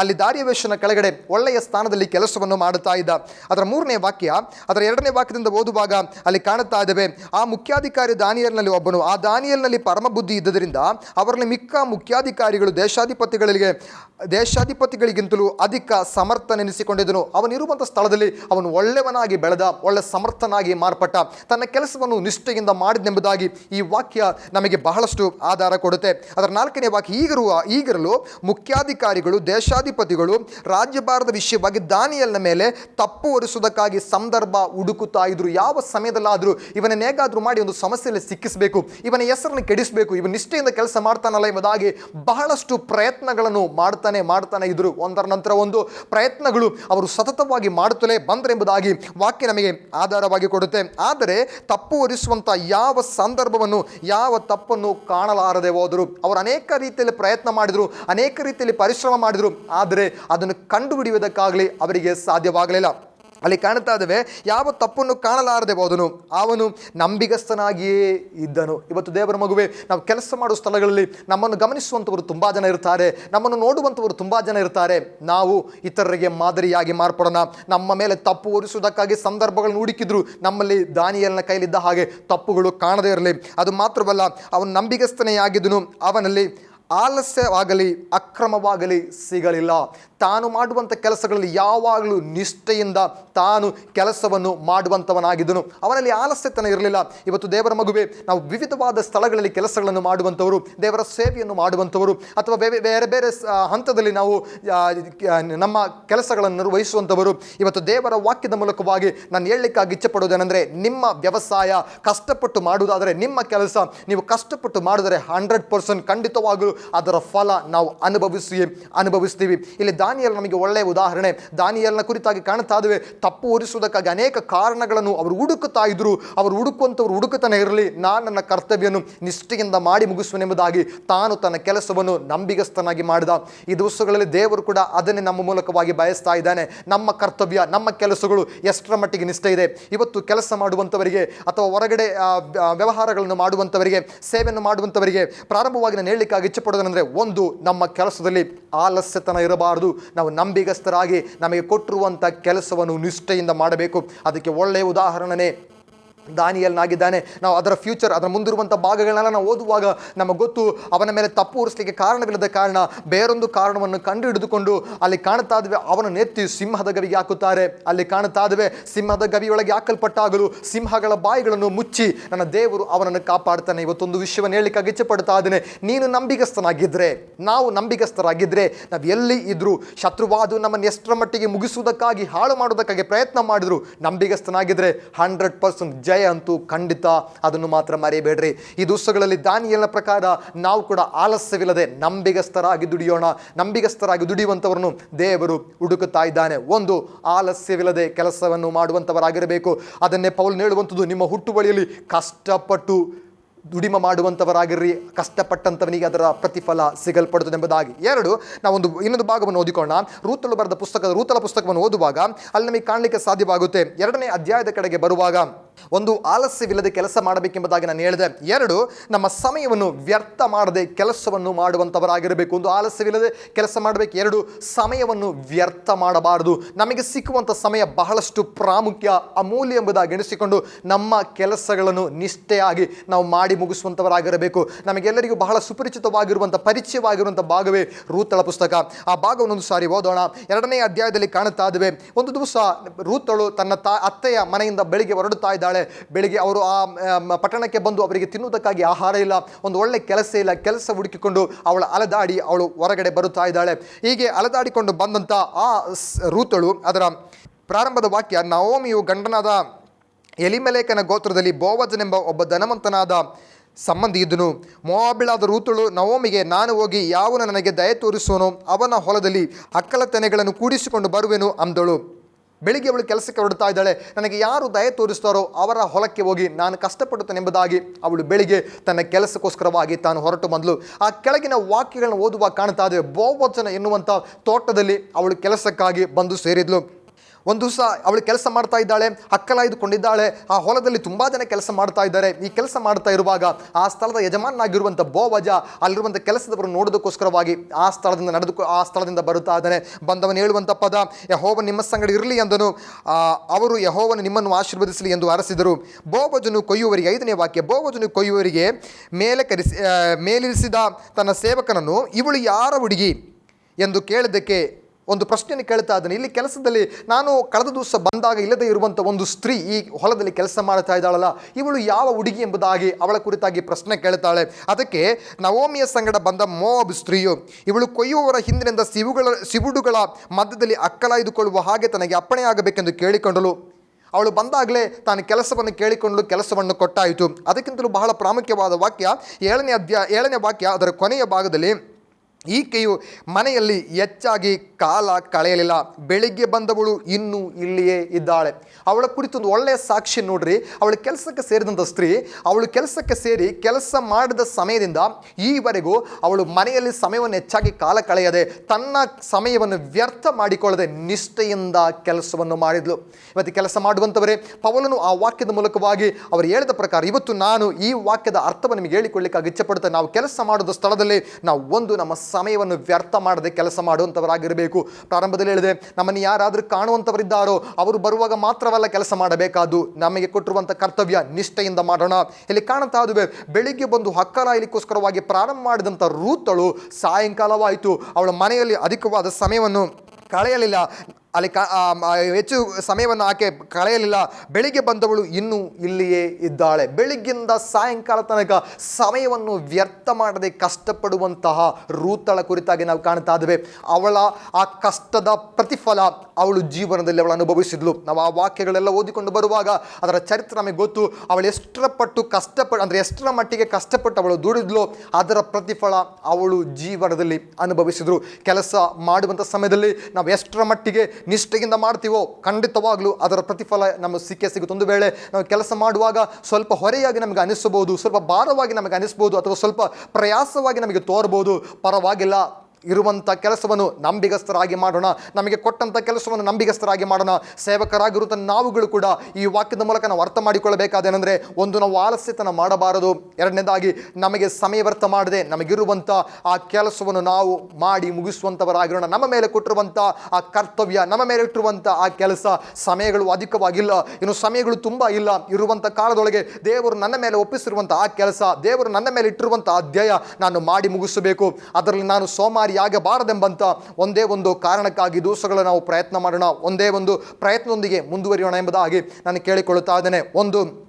ಅಲ್ಲಿ ದಾರಿಯವೇಶನ ಕೆಳಗಡೆ ಒಳ್ಳೆಯ ಸ್ಥಾನದಲ್ಲಿ ಕೆಲಸವನ್ನು ಮಾಡುತ್ತಾ ಇದ್ದ. ಅದರ ಮೂರನೇ ವಾಕ್ಯ, ಅದರ ಎರಡನೇ ವಾಕ್ಯದಿಂದ ಓದುವಾಗ ಅಲ್ಲಿ ಕಾಣುತ್ತಾ ಇದ್ದೇವೆ. ಆ ಮುಖ್ಯಾಧಿಕಾರಿ ದಾನಿಯಲ್ನಲ್ಲಿ ಒಬ್ಬನು, ಆ ದಾನಿಯಲ್ನಲ್ಲಿ ಪರಮ ಬುದ್ಧಿ ಇದ್ದದರಿಂದ ಅವರಲ್ಲಿ ಮಿಕ್ಕ ಮುಖ್ಯಾಧಿಕಾರಿಗಳು, ದೇಶಾಧಿಪತಿಗಳಿಗೆ, ದೇಶಾಧಿಪತಿಗಳಿಗಿಂತಲೂ ಅಧಿಕ ಸಮರ್ಥನೆನಿಸಿಕೊಂಡಿದ್ದನು ಅವನಿರುವಂಥ ಸ್ಥಳದಲ್ಲಿ ಅವನು ಒಳ್ಳೆಯವನಾಗಿ ಬೆಳೆದ, ಒಳ್ಳೆ ಸಮರ್ಥನಾಗಿ ಮಾರ್ಪಟ್ಟ, ತನ್ನ ಕೆಲಸವನ್ನು ನಿಷ್ಠೆಯಿಂದ ಮಾಡಿದೆಂಬುದಾಗಿ ಈ ವಾಕ್ಯ ನಮಗೆ ಬಹಳಷ್ಟು ಆಧಾರ ಕೊಡುತ್ತೆ. ಅದರ ನಾಲ್ಕನೇ ವಾಕ್ಯ ಈಗಿರುವ ಈಗಿರಲು ಮುಖ್ಯಾಧಿಕಾರಿಗಳು, ದೇಶಾಧಿಪತಿಗಳು ರಾಜ್ಯಭಾರದ ವಿಷಯವಾಗಿ ದಾನಿಯಲ್ನ ಮೇಲೆ ತಪ್ಪು ಹೊರಿಸುವುದಕ್ಕಾಗಿ ಸಂದರ್ಭ ಹುಡುಕುತ್ತಾ ಇದ್ರು. ಯಾವ ಸಮಯದಲ್ಲಾದರೂ ಇವನನ್ನೇಗಾದರೂ ಮಾಡಿ ಒಂದು ಸಮಸ್ಯೆಯಲ್ಲಿ ಸಿಕ್ಕಿಸಬೇಕು ಇವನ ಹೆಸರನ್ನು ಕೆಡಿಸಬೇಕು, ಇವನು ನಿಷ್ಠೆಯಿಂದ ಕೆಲಸ ಮಾಡ್ತಾನಲ್ಲ ಎಂಬುದಾಗಿ ಬಹಳಷ್ಟು ಪ್ರಯತ್ನಗಳನ್ನು ಮಾಡ್ತಾನೆ ಮಾಡ್ತಾನೆ ಇದ್ರು. ಒಂದರ ನಂತರ ಒಂದು, ಪ್ರಯತ್ನಗಳು ಅವರು ಸತತವಾಗಿ ಮಾಡುತ್ತಲೇ ಬಂದರೆಂಬುದಾಗಿ ವಾಕ್ಯ ನಮಗೆ ಆಧಾರವಾಗಿ ಕೊಡುತ್ತೆ. ಆದರೆ ತಪ್ಪು ಹೊರಿಸುವಂಥ ಯಾವ ಸಂದರ್ಭವನ್ನು, ಯಾವ ತಪ್ಪನ್ನು ಕಾಣಲಾರದೆ ಹೋದರು. ಅವರು ಅನೇಕ ರೀತಿಯಲ್ಲಿ ಪ್ರಯತ್ನ ಮಾಡಿದರು, ಅನೇಕ ರೀತಿಯಲ್ಲಿ ಪರಿಶ್ರಮ ಮಾಡಿದರು. ಆದರೆ ಅದನ್ನು ಕಂಡುಹಿಡಿಯುವುದಕ್ಕಾಗಲಿ ಅವರಿಗೆ ಸಾಧ್ಯವಾಗಲಿಲ್ಲ. ಅಲ್ಲಿ ಕಾಣ್ತಾ ಇದ್ದೇವೆ. ಯಾವ ತಪ್ಪನ್ನು ಕಾಣಲಾರದೆ ಹೋದನು. ಅವನು ನಂಬಿಗಸ್ತನಾಗಿಯೇ ಇದ್ದನು. ಇವತ್ತು ದೇವರ ಮಗುವೆ ನಾವು ಕೆಲಸ ಮಾಡುವ ಸ್ಥಳಗಳಲ್ಲಿ ನಮ್ಮನ್ನು ಗಮನಿಸುವಂಥವರು ತುಂಬ ಜನ ಇರ್ತಾರೆ. ನಮ್ಮನ್ನು ನೋಡುವಂಥವರು ತುಂಬ ಜನ ಇರ್ತಾರೆ. ನಾವು ಇತರರಿಗೆ ಮಾದರಿಯಾಗಿ ಮಾರ್ಪಡೋಣ. ನಮ್ಮ ಮೇಲೆ ತಪ್ಪು ಒರಿಸುವುದಕ್ಕಾಗಿ ಸಂದರ್ಭಗಳನ್ನು ಹುಡುಕಿದ್ರು. ನಮ್ಮಲ್ಲಿ ದಾನಿಯಲ್ನ ಕೈಲಿದ್ದ ಹಾಗೆ ತಪ್ಪುಗಳು ಕಾಣದೇ ಇರಲಿ. ಅದು ಮಾತ್ರವಲ್ಲ, ಅವನು ನಂಬಿಗಸ್ತನೆಯಾಗಿದ್ದನು ಅವನಲ್ಲಿ ಆಲಸ್ಯವಾಗಲಿ, ಅಕ್ರಮವಾಗಲಿ ಸಿಗಲಿಲ್ಲ. ತಾನು ಮಾಡುವಂಥ ಕೆಲಸಗಳಲ್ಲಿ ಯಾವಾಗಲೂ ನಿಷ್ಠೆಯಿಂದ ತಾನು ಕೆಲಸವನ್ನು ಮಾಡುವಂಥವನಾಗಿದ್ದನು ಅವನಲ್ಲಿ ಆಲಸ್ಯತನ ಇರಲಿಲ್ಲ. ಇವತ್ತು ದೇವರ ಮಗುವೆ ನಾವು ವಿವಿಧವಾದ ಸ್ಥಳಗಳಲ್ಲಿ ಕೆಲಸಗಳನ್ನು ಮಾಡುವಂಥವರು ದೇವರ ಸೇವೆಯನ್ನು ಮಾಡುವಂಥವರು ಅಥವಾ ಬೇರೆ ಬೇರೆ ಹಂತದಲ್ಲಿ ನಾವು ನಮ್ಮ ಕೆಲಸಗಳನ್ನು ನಿರ್ವಹಿಸುವಂಥವರು ಇವತ್ತು ದೇವರ ವಾಕ್ಯದ ಮೂಲಕವಾಗಿ ನಾನು ಹೇಳಲಿಕ್ಕಾಗಿ ಇಚ್ಛೆಪಡುವುದೇನೆಂದರೆ, ನಿಮ್ಮ ವ್ಯವಸಾಯ ಕಷ್ಟಪಟ್ಟು ಮಾಡುವುದಾದರೆ ನಿಮ್ಮ ಕೆಲಸ. ನೀವು ಕಷ್ಟಪಟ್ಟು ಮಾಡಿದರೆ ಹಂಡ್ರೆಡ್ ಪರ್ಸೆಂಟ್ ಖಂಡಿತವಾಗಲೂ ಅದರ ಫಲ ನಾವು ಅನುಭವಿಸಿ, ಅನುಭವಿಸ್ತೀವಿ. ಇಲ್ಲಿ ದಾನಿಯಲ್ ನಮಗೆ ಒಳ್ಳೆಯ ಉದಾಹರಣೆ. ದಾನಿಯಲ್ನ ಕುರಿತಾಗಿ ಕಾಣ್ತಾ ಇದ್ದೇವೆ. ತಪ್ಪು ಒರಿಸುವುದಕ್ಕಾಗಿ ಅನೇಕ ಕಾರಣಗಳನ್ನು ಅವರು ಹುಡುಕುತ್ತಾ ಇದ್ರು. ಅವರು ಹುಡುಕುವಂಥವ್ರು ಹುಡುಕುತ್ತಾನೆ ಇರಲಿ. ನಾನು ನನ್ನ ಕರ್ತವ್ಯವನ್ನು ನಿಷ್ಠೆಯಿಂದ ಮಾಡಿ ಮುಗಿಸುವನೆಂಬುದಾಗಿ ತಾನು ತನ್ನ ಕೆಲಸವನ್ನು ನಂಬಿಗಸ್ತನಾಗಿ ಮಾಡಿದ. ಈ ದಿವಸಗಳಲ್ಲಿ ದೇವರು ಕೂಡ ಅದನ್ನೇ ನಮ್ಮ ಮೂಲಕವಾಗಿ ಬಯಸ್ತಾ ಇದ್ದಾನೆ. ನಮ್ಮ ಕರ್ತವ್ಯ, ನಮ್ಮ ಕೆಲಸಗಳು ಎಷ್ಟರ ಮಟ್ಟಿಗೆ ನಿಷ್ಠೆ ಇದೆ. ಇವತ್ತು ಕೆಲಸ ಮಾಡುವಂಥವರಿಗೆ ಅಥವಾ ಹೊರಗಡೆ ವ್ಯವಹಾರಗಳನ್ನು ಮಾಡುವಂಥವರಿಗೆ, ಸೇವೆಯನ್ನು ಮಾಡುವಂಥವರಿಗೆ ಪ್ರಾರಂಭವಾಗಿ ನಾನು ಹೇಳಲಿಕ್ಕಾಗಿ ಇಚ್ಛೆಪಡೋದೇನೆಂದರೆ ಒಂದು ನಮ್ಮ ಕೆಲಸದಲ್ಲಿ ಆಲಸ್ಯತನ ಇರಬಾರದು. ನಾವು ನಂಬಿಗಸ್ತರಾಗಿ ನಮಗೆ ಕೊಟ್ಟಿರುವಂಥ ಕೆಲಸವನ್ನು ನಿಷ್ಠೆಯಿಂದ ಮಾಡಬೇಕು. ಅದಕ್ಕೆ ಒಳ್ಳೆಯ ಉದಾಹರಣೆ ದಾನಿಯಲ್ನಾಗಿದ್ದಾನೆ. ನಾವು ಅದರ ಫ್ಯೂಚರ್ ಅದರ ಮುಂದಿರುವಂಥ ಭಾಗಗಳನ್ನೆಲ್ಲ ನಾವು ಓದುವಾಗ ನಮಗೆ ಗೊತ್ತು, ಅವನ ಮೇಲೆ ತಪ್ಪು ಉರಿಸಲಿಕ್ಕೆ ಕಾರಣವಿಲ್ಲದ ಕಾರಣ ಬೇರೊಂದು ಕಾರಣವನ್ನು ಕಂಡು ಹಿಡಿದುಕೊಂಡು ಅಲ್ಲಿ ಕಾಣ್ತಾ ಇದ್ವಿ ಅವನ ನೆತ್ತಿ ಸಿಂಹದ ಗವಿಗೆ ಹಾಕುತ್ತಾರೆ. ಅಲ್ಲಿ ಕಾಣ್ತಾ ಇದ್ವಿ ಸಿಂಹದ ಗವಿಯೊಳಗೆ ಹಾಕಲ್ಪಟ್ಟಾಗಲು ಸಿಂಹಗಳ ಬಾಯಿಗಳನ್ನು ಮುಚ್ಚಿ ನನ್ನ ದೇವರು ಅವನನ್ನು ಕಾಪಾಡ್ತಾನೆ. ಇವತ್ತೊಂದು ವಿಷಯವನ್ನು ಹೇಳಲಿಕ್ಕಾಗಿ ಇಚ್ಛೆ ಪಡ್ತಾ ಇದ್ದೇನೆ. ನೀನು ನಂಬಿಗಸ್ತನಾಗಿದ್ದರೆ ನಾವು ನಂಬಿಗಸ್ತರಾಗಿದ್ದರೆ ನಾವು ಎಲ್ಲಿ ಇದ್ದರೂ ಶತ್ರುವಾದು ನಮ್ಮನ್ನು ಎಷ್ಟರ ಮಟ್ಟಿಗೆ ಮುಗಿಸುವುದಕ್ಕಾಗಿ ಹಾಳು ಮಾಡುವುದಕ್ಕಾಗಿ ಪ್ರಯತ್ನ ಮಾಡಿದ್ರು ನಂಬಿಗಸ್ತನಾಗಿದ್ದರೆ ಹಂಡ್ರೆಡ್ ಪರ್ಸೆಂಟ್ ಜಯ ಅಂತೂ ಖಂಡಿತ ಅದನ್ನು ಮಾತ್ರ ಮರೆಯಬೇಡ್ರಿ. ಈ ದಿವಸಗಳಲ್ಲಿ ದಾನಿಯಲ್ಲ ಪ್ರಕಾರ ನಾವು ಕೂಡ ಆಲಸ್ಯವಿಲ್ಲದೆ ನಂಬಿಗಸ್ತರಾಗಿ ದುಡಿಯೋಣ. ನಂಬಿಗಸ್ತರಾಗಿ ದುಡಿಯುವಂಥವರನ್ನು ದೇವರು ಹುಡುಕುತ್ತಾ ಇದ್ದಾನೆ. ಒಂದು ಆಲಸ್ಯವಿಲ್ಲದೆ ಕೆಲಸವನ್ನು ಮಾಡುವಂಥವರಾಗಿರಬೇಕು. ಅದನ್ನೇ ಪೌಲ್ ಹೇಳುವಂಥದ್ದು, ನಿಮ್ಮ ಹುಟ್ಟುವಳಿಯಲ್ಲಿ ಕಷ್ಟಪಟ್ಟು ದುಡಿಮ ಮಾಡುವಂಥವರಾಗಿರ್ರಿ. ಕಷ್ಟಪಟ್ಟಂಥವನಿಗೆ ಅದರ ಪ್ರತಿಫಲ ಸಿಗಲ್ಪಡುತ್ತದೆ ಎಂಬುದಾಗಿ. ಎರಡು, ನಾವೊಂದು ಇನ್ನೊಂದು ಭಾಗವನ್ನು ಓದಿಕೊಳ್ಳೋಣ. ರೂತಲು ಬರೆದ ಪುಸ್ತಕದ ರೂತಲ ಪುಸ್ತಕವನ್ನು ಓದುವಾಗ ಅಲ್ಲಿ ನಮಗೆ ಕಾಣಲಿಕ್ಕೆ ಸಾಧ್ಯವಾಗುತ್ತೆ. ಎರಡನೇ ಅಧ್ಯಾಯದ ಕಡೆಗೆ ಬರುವಾಗ ಒಂದು ಆಲಸ್ಯವಿಲ್ಲದೆ ಕೆಲಸ ಮಾಡಬೇಕೆಂಬುದಾಗಿ ನಾನು ಹೇಳಿದೆ. ಎರಡು, ನಮ್ಮ ಸಮಯವನ್ನು ವ್ಯರ್ಥ ಮಾಡದೆ ಕೆಲಸವನ್ನು ಮಾಡುವಂಥವರಾಗಿರಬೇಕು. ಒಂದು ಆಲಸ್ಯವಿಲ್ಲದೆ ಕೆಲಸ ಮಾಡಬೇಕು. ಎರಡು, ಸಮಯವನ್ನು ವ್ಯರ್ಥ ಮಾಡಬಾರದು. ನಮಗೆ ಸಿಕ್ಕುವಂಥ ಸಮಯ ಬಹಳಷ್ಟು ಪ್ರಾಮುಖ್ಯ, ಅಮೂಲ್ಯ ಎಂಬುದಾಗಿ ಎಣಿಸಿಕೊಂಡು ನಮ್ಮ ಕೆಲಸಗಳನ್ನು ನಿಷ್ಠೆಯಾಗಿ ನಾವು ಮಾಡಿ ಮುಗಿಸುವಂಥವರಾಗಿರಬೇಕು. ನಮಗೆಲ್ಲರಿಗೂ ಬಹಳ ಸುಪರಿಚಿತವಾಗಿರುವಂಥ, ಪರಿಚಯವಾಗಿರುವಂಥ ಭಾಗವೇ ರೂತಳ ಪುಸ್ತಕ. ಆ ಭಾಗವನ್ನು ಒಂದು ಸಾರಿ ಓದೋಣ. ಎರಡನೇ ಅಧ್ಯಾಯದಲ್ಲಿ ಕಾಣುತ್ತಾ ಇದ್ದೇವೆ. ಒಂದು ದಿವಸ ರೂತಳು ತನ್ನ ತಾ, ಅತ್ತೆಯ ಮನೆಯಿಂದ ಬೆಳಿಗ್ಗೆ ಹೊರಡುತ್ತಾ ಇದ್ದಾಳೆ ಬೆಳಿಗ್ಗೆ ಅವರು ಆ ಪಟ್ಟಣಕ್ಕೆ ಬಂದು ಅವರಿಗೆ ತಿನ್ನುವುದಕ್ಕಾಗಿ ಆಹಾರ ಇಲ್ಲ. ಒಂದು ಒಳ್ಳೆ ಕೆಲಸ ಇಲ್ಲ. ಕೆಲಸ ಹುಡುಕಿಕೊಂಡು ಅವಳು ಅಲೆದಾಡಿ ಅವಳು ಹೊರಗಡೆ ಬರುತ್ತಾ ಇದ್ದಾಳೆ. ಹೀಗೆ ಅಲೆದಾಡಿಕೊಂಡು ಬಂದಂಥ ಆ ರೂತಳು ಅದರ ಪ್ರಾರಂಭದ ವಾಕ್ಯ, ನವೋಮಿಯು ಗಂಡನಾದ ಎಲಿಮೆಲೇಕನ ಗೋತ್ರದಲ್ಲಿ ಬೋವಜನೆಂಬ ಒಬ್ಬ ಧನವಂತನಾದ ಸಂಬಂಧಿ ಇದ್ದನು. ಮೋಬಿಳಾದ ರೂತಳು, ನವೋಮಿಗೆ ನಾನು ಹೋಗಿ ಯಾವನು ನನಗೆ ದಯ ತೋರಿಸೋನೋ ಅವನ ಹೊಲದಲ್ಲಿ ಅಕ್ಕಲತೆನೆಗಳನ್ನು ಕೂಡಿಸಿಕೊಂಡು ಬರುವೆನು? ಅಂದಳು. ಬೆಳಿಗ್ಗೆ ಅವಳು ಕೆಲಸಕ್ಕೆ ಹೊರಡ್ತಾ ಇದ್ದಾಳೆ. ನನಗೆ ಯಾರು ದಯ ತೋರಿಸ್ತಾರೋ ಅವರ ಹೊಲಕ್ಕೆ ಹೋಗಿ ನಾನು ಕಷ್ಟಪಡುತ್ತೇನೆ ಎಂಬುದಾಗಿ ಅವಳು ಬೆಳಿಗ್ಗೆ ತನ್ನ ಕೆಲಸಕ್ಕೋಸ್ಕರವಾಗಿ ತಾನು ಹೊರಟು ಬಂದಳು ಆ ಕೆಳಗಿನ ವಾಕ್ಯಗಳನ್ನು ಓದುವ ಕಾಣ್ತಾ ಇದೆ. ಬೋವಚನ ಎನ್ನುವಂಥ ತೋಟದಲ್ಲಿ ಅವಳು ಕೆಲಸಕ್ಕಾಗಿ ಬಂದು ಸೇರಿದ್ಲು. ಒಂದು ದಿವಸ ಅವಳು ಕೆಲಸ ಮಾಡ್ತಾ ಇದ್ದಾಳೆ ಹಕ್ಕಲಾಯ್ದುಕೊಂಡಿದ್ದಾಳೆ ಆ ಹೊಲದಲ್ಲಿ ತುಂಬ ಜನ ಕೆಲಸ ಮಾಡ್ತಾ ಇದ್ದಾರೆ. ಈ ಕೆಲಸ ಮಾಡ್ತಾ ಇರುವಾಗ ಆ ಸ್ಥಳದ ಯಜಮಾನನಾಗಿರುವಂಥ ಬೋವಜ ಅಲ್ಲಿರುವಂಥ ಕೆಲಸದವರು ನೋಡೋದಕ್ಕೋಸ್ಕರವಾಗಿ ಆ ಸ್ಥಳದಿಂದ ನಡೆದು ಆ ಸ್ಥಳದಿಂದ ಬರುತ್ತಾ ಇದ್ದಾನೆ. ಬಂದವನು ಹೇಳುವಂಥ ಪದ ಯಹೋವ ನಿಮ್ಮ ಸಂಗಡ ಇರಲಿ ಎಂದನು ಅವರು ಯಹೋವನು ನಿಮ್ಮನ್ನು ಆಶೀರ್ವದಿಸಲಿ ಎಂದು ಅರಸಿದರು ಬೋವಜನು ಕೊಯ್ಯುವರಿಗೆ, ಐದನೇ ವಾಕ್ಯ, ಬೋವಜನು ಕೊಯ್ಯುವರಿಗೆ ಮೇಲೆ ಕರೆಸಿ ಮೇಲಿರಿಸಿದ ತನ್ನ ಸೇವಕನನ್ನು, ಇವಳು ಯಾರ ಹುಡುಗಿ? ಎಂದು ಕೇಳಿದ್ದಕ್ಕೆ ಒಂದು ಪ್ರಶ್ನೆಯನ್ನು ಕೇಳ್ತಾ ಇದ್ದಾನೆ. ಇಲ್ಲಿ ಕೆಲಸದಲ್ಲಿ ನಾನು ಕಳೆದ ದಿವಸ ಬಂದಾಗ ಇಲ್ಲದೆ ಇರುವಂಥ ಒಂದು ಸ್ತ್ರೀ ಈ ಹೊಲದಲ್ಲಿ ಕೆಲಸ ಮಾಡ್ತಾ ಇದ್ದಾಳಲ್ಲ, ಇವಳು ಯಾವ ಹುಡುಗಿ ಎಂಬುದಾಗಿ ಅವಳ ಕುರಿತಾಗಿ ಪ್ರಶ್ನೆ ಕೇಳ್ತಾಳೆ. ಅದಕ್ಕೆ ನವೋಮಿಯ ಸಂಗಡ ಬಂದ ಮೋಬ್ ಸ್ತ್ರೀಯು, ಇವಳು ಕೊಯ್ಯುವವರ ಹಿಂದಿನಿಂದ ಸಿವುಗಳ, ಸಿವುಡುಗಳ ಮಧ್ಯದಲ್ಲಿ ಅಕ್ಕಲಾಯ್ದುಕೊಳ್ಳುವ ಹಾಗೆ ತನಗೆ ಅಪ್ಪಣೆಯಾಗಬೇಕೆಂದು ಕೇಳಿಕೊಂಡಳು. ಅವಳು ಬಂದಾಗಲೇ ತಾನು ಕೆಲಸವನ್ನು ಕೇಳಿಕೊಂಡು ಕೆಲಸವನ್ನು ಕೊಟ್ಟಾಯಿತು. ಅದಕ್ಕಿಂತಲೂ ಬಹಳ ಪ್ರಾಮುಖ್ಯವಾದ ವಾಕ್ಯ, ಏಳನೇ ಅಧ್ಯಾಯ, ಏಳನೇ ವಾಕ್ಯ ಅದರ ಕೊನೆಯ ಭಾಗದಲ್ಲಿ ಈಕೆಯು ಮನೆಯಲ್ಲಿ ಹೆಚ್ಚಾಗಿ ಕಾಲ ಕಳೆಯಲಿಲ್ಲ. ಬೆಳಿಗ್ಗೆ ಬಂದವಳು ಇನ್ನೂ ಇಲ್ಲಿಯೇ ಇದ್ದಾಳೆ. ಅವಳ ಕುರಿತೊಂದು ಒಳ್ಳೆಯ ಸಾಕ್ಷಿ ನೋಡ್ರಿ. ಅವಳ ಕೆಲಸಕ್ಕೆ ಸೇರಿದಂಥ ಸ್ತ್ರೀ, ಅವಳು ಕೆಲಸಕ್ಕೆ ಸೇರಿ ಕೆಲಸ ಮಾಡಿದ ಸಮಯದಿಂದ ಈವರೆಗೂ ಅವಳು ಮನೆಯಲ್ಲಿ ಸಮಯವನ್ನು ಹೆಚ್ಚಾಗಿ ಕಾಲ ಕಳೆಯದೆ, ತನ್ನ ಸಮಯವನ್ನು ವ್ಯರ್ಥ ಮಾಡಿಕೊಳ್ಳದೆ ನಿಷ್ಠೆಯಿಂದ ಕೆಲಸವನ್ನು ಮಾಡಿದ್ಲು. ಇವತ್ತು ಕೆಲಸ ಮಾಡುವಂಥವರೇ ಪವಲನು ಆ ವಾಕ್ಯದ ಮೂಲಕವಾಗಿ ಅವರು ಹೇಳಿದ ಪ್ರಕಾರ ಇವತ್ತು ನಾನು ಈ ವಾಕ್ಯದ ಅರ್ಥವನ್ನು ನಿಮಗೆ ಹೇಳಿಕೊಳ್ಳಿಕ್ಕಾಗಿ ಇಚ್ಛೆಪಡುತ್ತೆ ನಾವು ಕೆಲಸ ಮಾಡುವ ಸ್ಥಳದಲ್ಲಿ ನಾವು ಒಂದು ನಮ್ಮ ಸಮಯವನ್ನು ವ್ಯರ್ಥ ಮಾಡದೆ ಕೆಲಸ ಮಾಡುವಂಥವರಾಗಿರಬೇಕು. ಪ್ರಾರಂಭದಲ್ಲಿ ಹೇಳಿದೆ, ನಮ್ಮನ್ನು ಯಾರಾದರೂ ಕಾಣುವಂಥವರಿದ್ದಾರೋ, ಅವರು ಬರುವಾಗ ಮಾತ್ರವಲ್ಲ ಕೆಲಸ ಮಾಡಬೇಕಾದ್ದು. ನಮಗೆ ಕೊಟ್ಟಿರುವಂಥ ಕರ್ತವ್ಯ ನಿಷ್ಠೆಯಿಂದ ಮಾಡೋಣ. ಇಲ್ಲಿ ಕಾಣುತ್ತಾ ಇದುವೆ ಬೆಳಿಗ್ಗೆ ಬಂದು ಹಕ್ಕಲಾಯಲಿಕ್ಕೋಸ್ಕರವಾಗಿ ಪ್ರಾರಂಭ ಮಾಡಿದಂಥ ರೂತಳು ಸಾಯಂಕಾಲವಾಯಿತು. ಅವಳ ಮನೆಯಲ್ಲಿ ಅಧಿಕವಾದ ಸಮಯವನ್ನು ಕಳೆಯಲಿಲ್ಲ. ಅಲ್ಲಿ ಕ ಹೆಚ್ಚು ಸಮಯವನ್ನು ಆಕೆ ಕಳೆಯಲಿಲ್ಲ. ಬೆಳಿಗ್ಗೆ ಬಂದವಳು ಇನ್ನೂ ಇಲ್ಲಿಯೇ ಇದ್ದಾಳೆ. ಬೆಳಿಗ್ಗಿಂದ ಸಾಯಂಕಾಲ ತನಕ ಸಮಯವನ್ನು ವ್ಯರ್ಥ ಮಾಡದೆ ಕಷ್ಟಪಡುವಂತಹ ರೂತಳ ಕುರಿತಾಗಿ ನಾವು ಕಾಣ್ತಾ ಇದ್ದೇವೆ. ಅವಳ ಆ ಕಷ್ಟದ ಪ್ರತಿಫಲ ಅವಳು ಜೀವನದಲ್ಲಿ ಅವಳು ಅನುಭವಿಸಿದ್ಲು. ನಾವು ಆ ವಾಕ್ಯಗಳೆಲ್ಲ ಓದಿಕೊಂಡು ಬರುವಾಗ ಅದರ ಚರಿತ್ರೆ ನಮಗೆ ಗೊತ್ತು. ಅವಳು ಎಷ್ಟರ ಪಟ್ಟು ಕಷ್ಟಪಟ್ಟು ಅಂದರೆ ಎಷ್ಟರ ಮಟ್ಟಿಗೆ ಕಷ್ಟಪಟ್ಟು ಅವಳು ದುಡಿದ್ಲು, ಅದರ ಪ್ರತಿಫಲ ಅವಳು ಜೀವನದಲ್ಲಿ ಅನುಭವಿಸಿದ್ರು. ಕೆಲಸ ಮಾಡುವಂಥ ಸಮಯದಲ್ಲಿ ನಾವು ಎಷ್ಟರ ಮಟ್ಟಿಗೆ ನಿಷ್ಠೆಯಿಂದ ಮಾಡ್ತೀವೋ ಖಂಡಿತವಾಗ್ಲೂ ಅದರ ಪ್ರತಿಫಲ ನಮ್ಮ ಸಿಕ್ಕೇ ಸಿಗುತ್ತೆ. ಒಂದು ವೇಳೆ ನಾವು ಕೆಲಸ ಮಾಡುವಾಗ ಸ್ವಲ್ಪ ಹೊರೆಯಾಗಿ ನಮಗೆ ಅನಿಸಬಹುದು ಸ್ವಲ್ಪ ಭಾರವಾಗಿ ನಮಗೆ ಅನಿಸ್ಬೋದು ಅಥವಾ ಸ್ವಲ್ಪ ಪ್ರಯಾಸವಾಗಿ ನಮಗೆ ತೋರ್ಬೋದು, ಪರವಾಗಿಲ್ಲ. ಇರುವಂಥ ಕೆಲಸವನ್ನು ನಂಬಿಗಸ್ತರಾಗಿ ಮಾಡೋಣ. ನಮಗೆ ಕೊಟ್ಟಂಥ ಕೆಲಸವನ್ನು ನಂಬಿಗಸ್ತರಾಗಿ ಮಾಡೋಣ. ಸೇವಕರಾಗಿರುವಂಥ ನಾವುಗಳು ಕೂಡ ಈ ವಾಕ್ಯದ ಮೂಲಕ ನಾವು ಅರ್ಥ ಮಾಡಿಕೊಳ್ಳಬೇಕಾದೇನೆಂದರೆ ಒಂದು ನಾವು ಆಲಸ್ಯತನ ಮಾಡಬಾರದು. ಎರಡನೇದಾಗಿ, ನಮಗೆ ಸಮಯ ವ್ಯರ್ಥ ಮಾಡದೆ ನಮಗಿರುವಂಥ ಆ ಕೆಲಸವನ್ನು ನಾವು ಮಾಡಿ ಮುಗಿಸುವಂಥವರಾಗಿರೋಣ ನಮ್ಮ ಮೇಲೆ ಕೊಟ್ಟಿರುವಂಥ ಆ ಕರ್ತವ್ಯ, ನಮ್ಮ ಮೇಲೆ ಇಟ್ಟಿರುವಂಥ ಆ ಕೆಲಸ ಸಮಯಗಳು ಅಧಿಕವಾಗಿಲ್ಲ. ಇನ್ನು ಸಮಯಗಳು ತುಂಬ ಇಲ್ಲ. ಇರುವಂಥ ಕಾಲದೊಳಗೆ ದೇವರು ನನ್ನ ಮೇಲೆ ಒಪ್ಪಿಸಿರುವಂಥ ಆ ಕೆಲಸ, ದೇವರು ನನ್ನ ಮೇಲೆ ಇಟ್ಟಿರುವಂಥ ಅಧ್ಯಾಯ ನಾನು ಮಾಡಿ ಮುಗಿಸಬೇಕು. ಅದರಲ್ಲಿ ನಾನು ಸೋಮಾರಿಯಾಗಬಾರದೆಂಬಂಥ ಒಂದೇ ಒಂದು ಕಾರಣಕ್ಕಾಗಿ ದಿವಸಗಳು ನಾವು ಪ್ರಯತ್ನ ಮಾಡೋಣ. ಒಂದೇ ಒಂದು ಪ್ರಯತ್ನದೊಂದಿಗೆ ಮುಂದುವರಿಯೋಣ ಎಂಬುದಾಗಿ ನಾನು ಕೇಳಿಕೊಳ್ಳುತ್ತಾ ಇದ್ದೇನೆ. ಒಂದು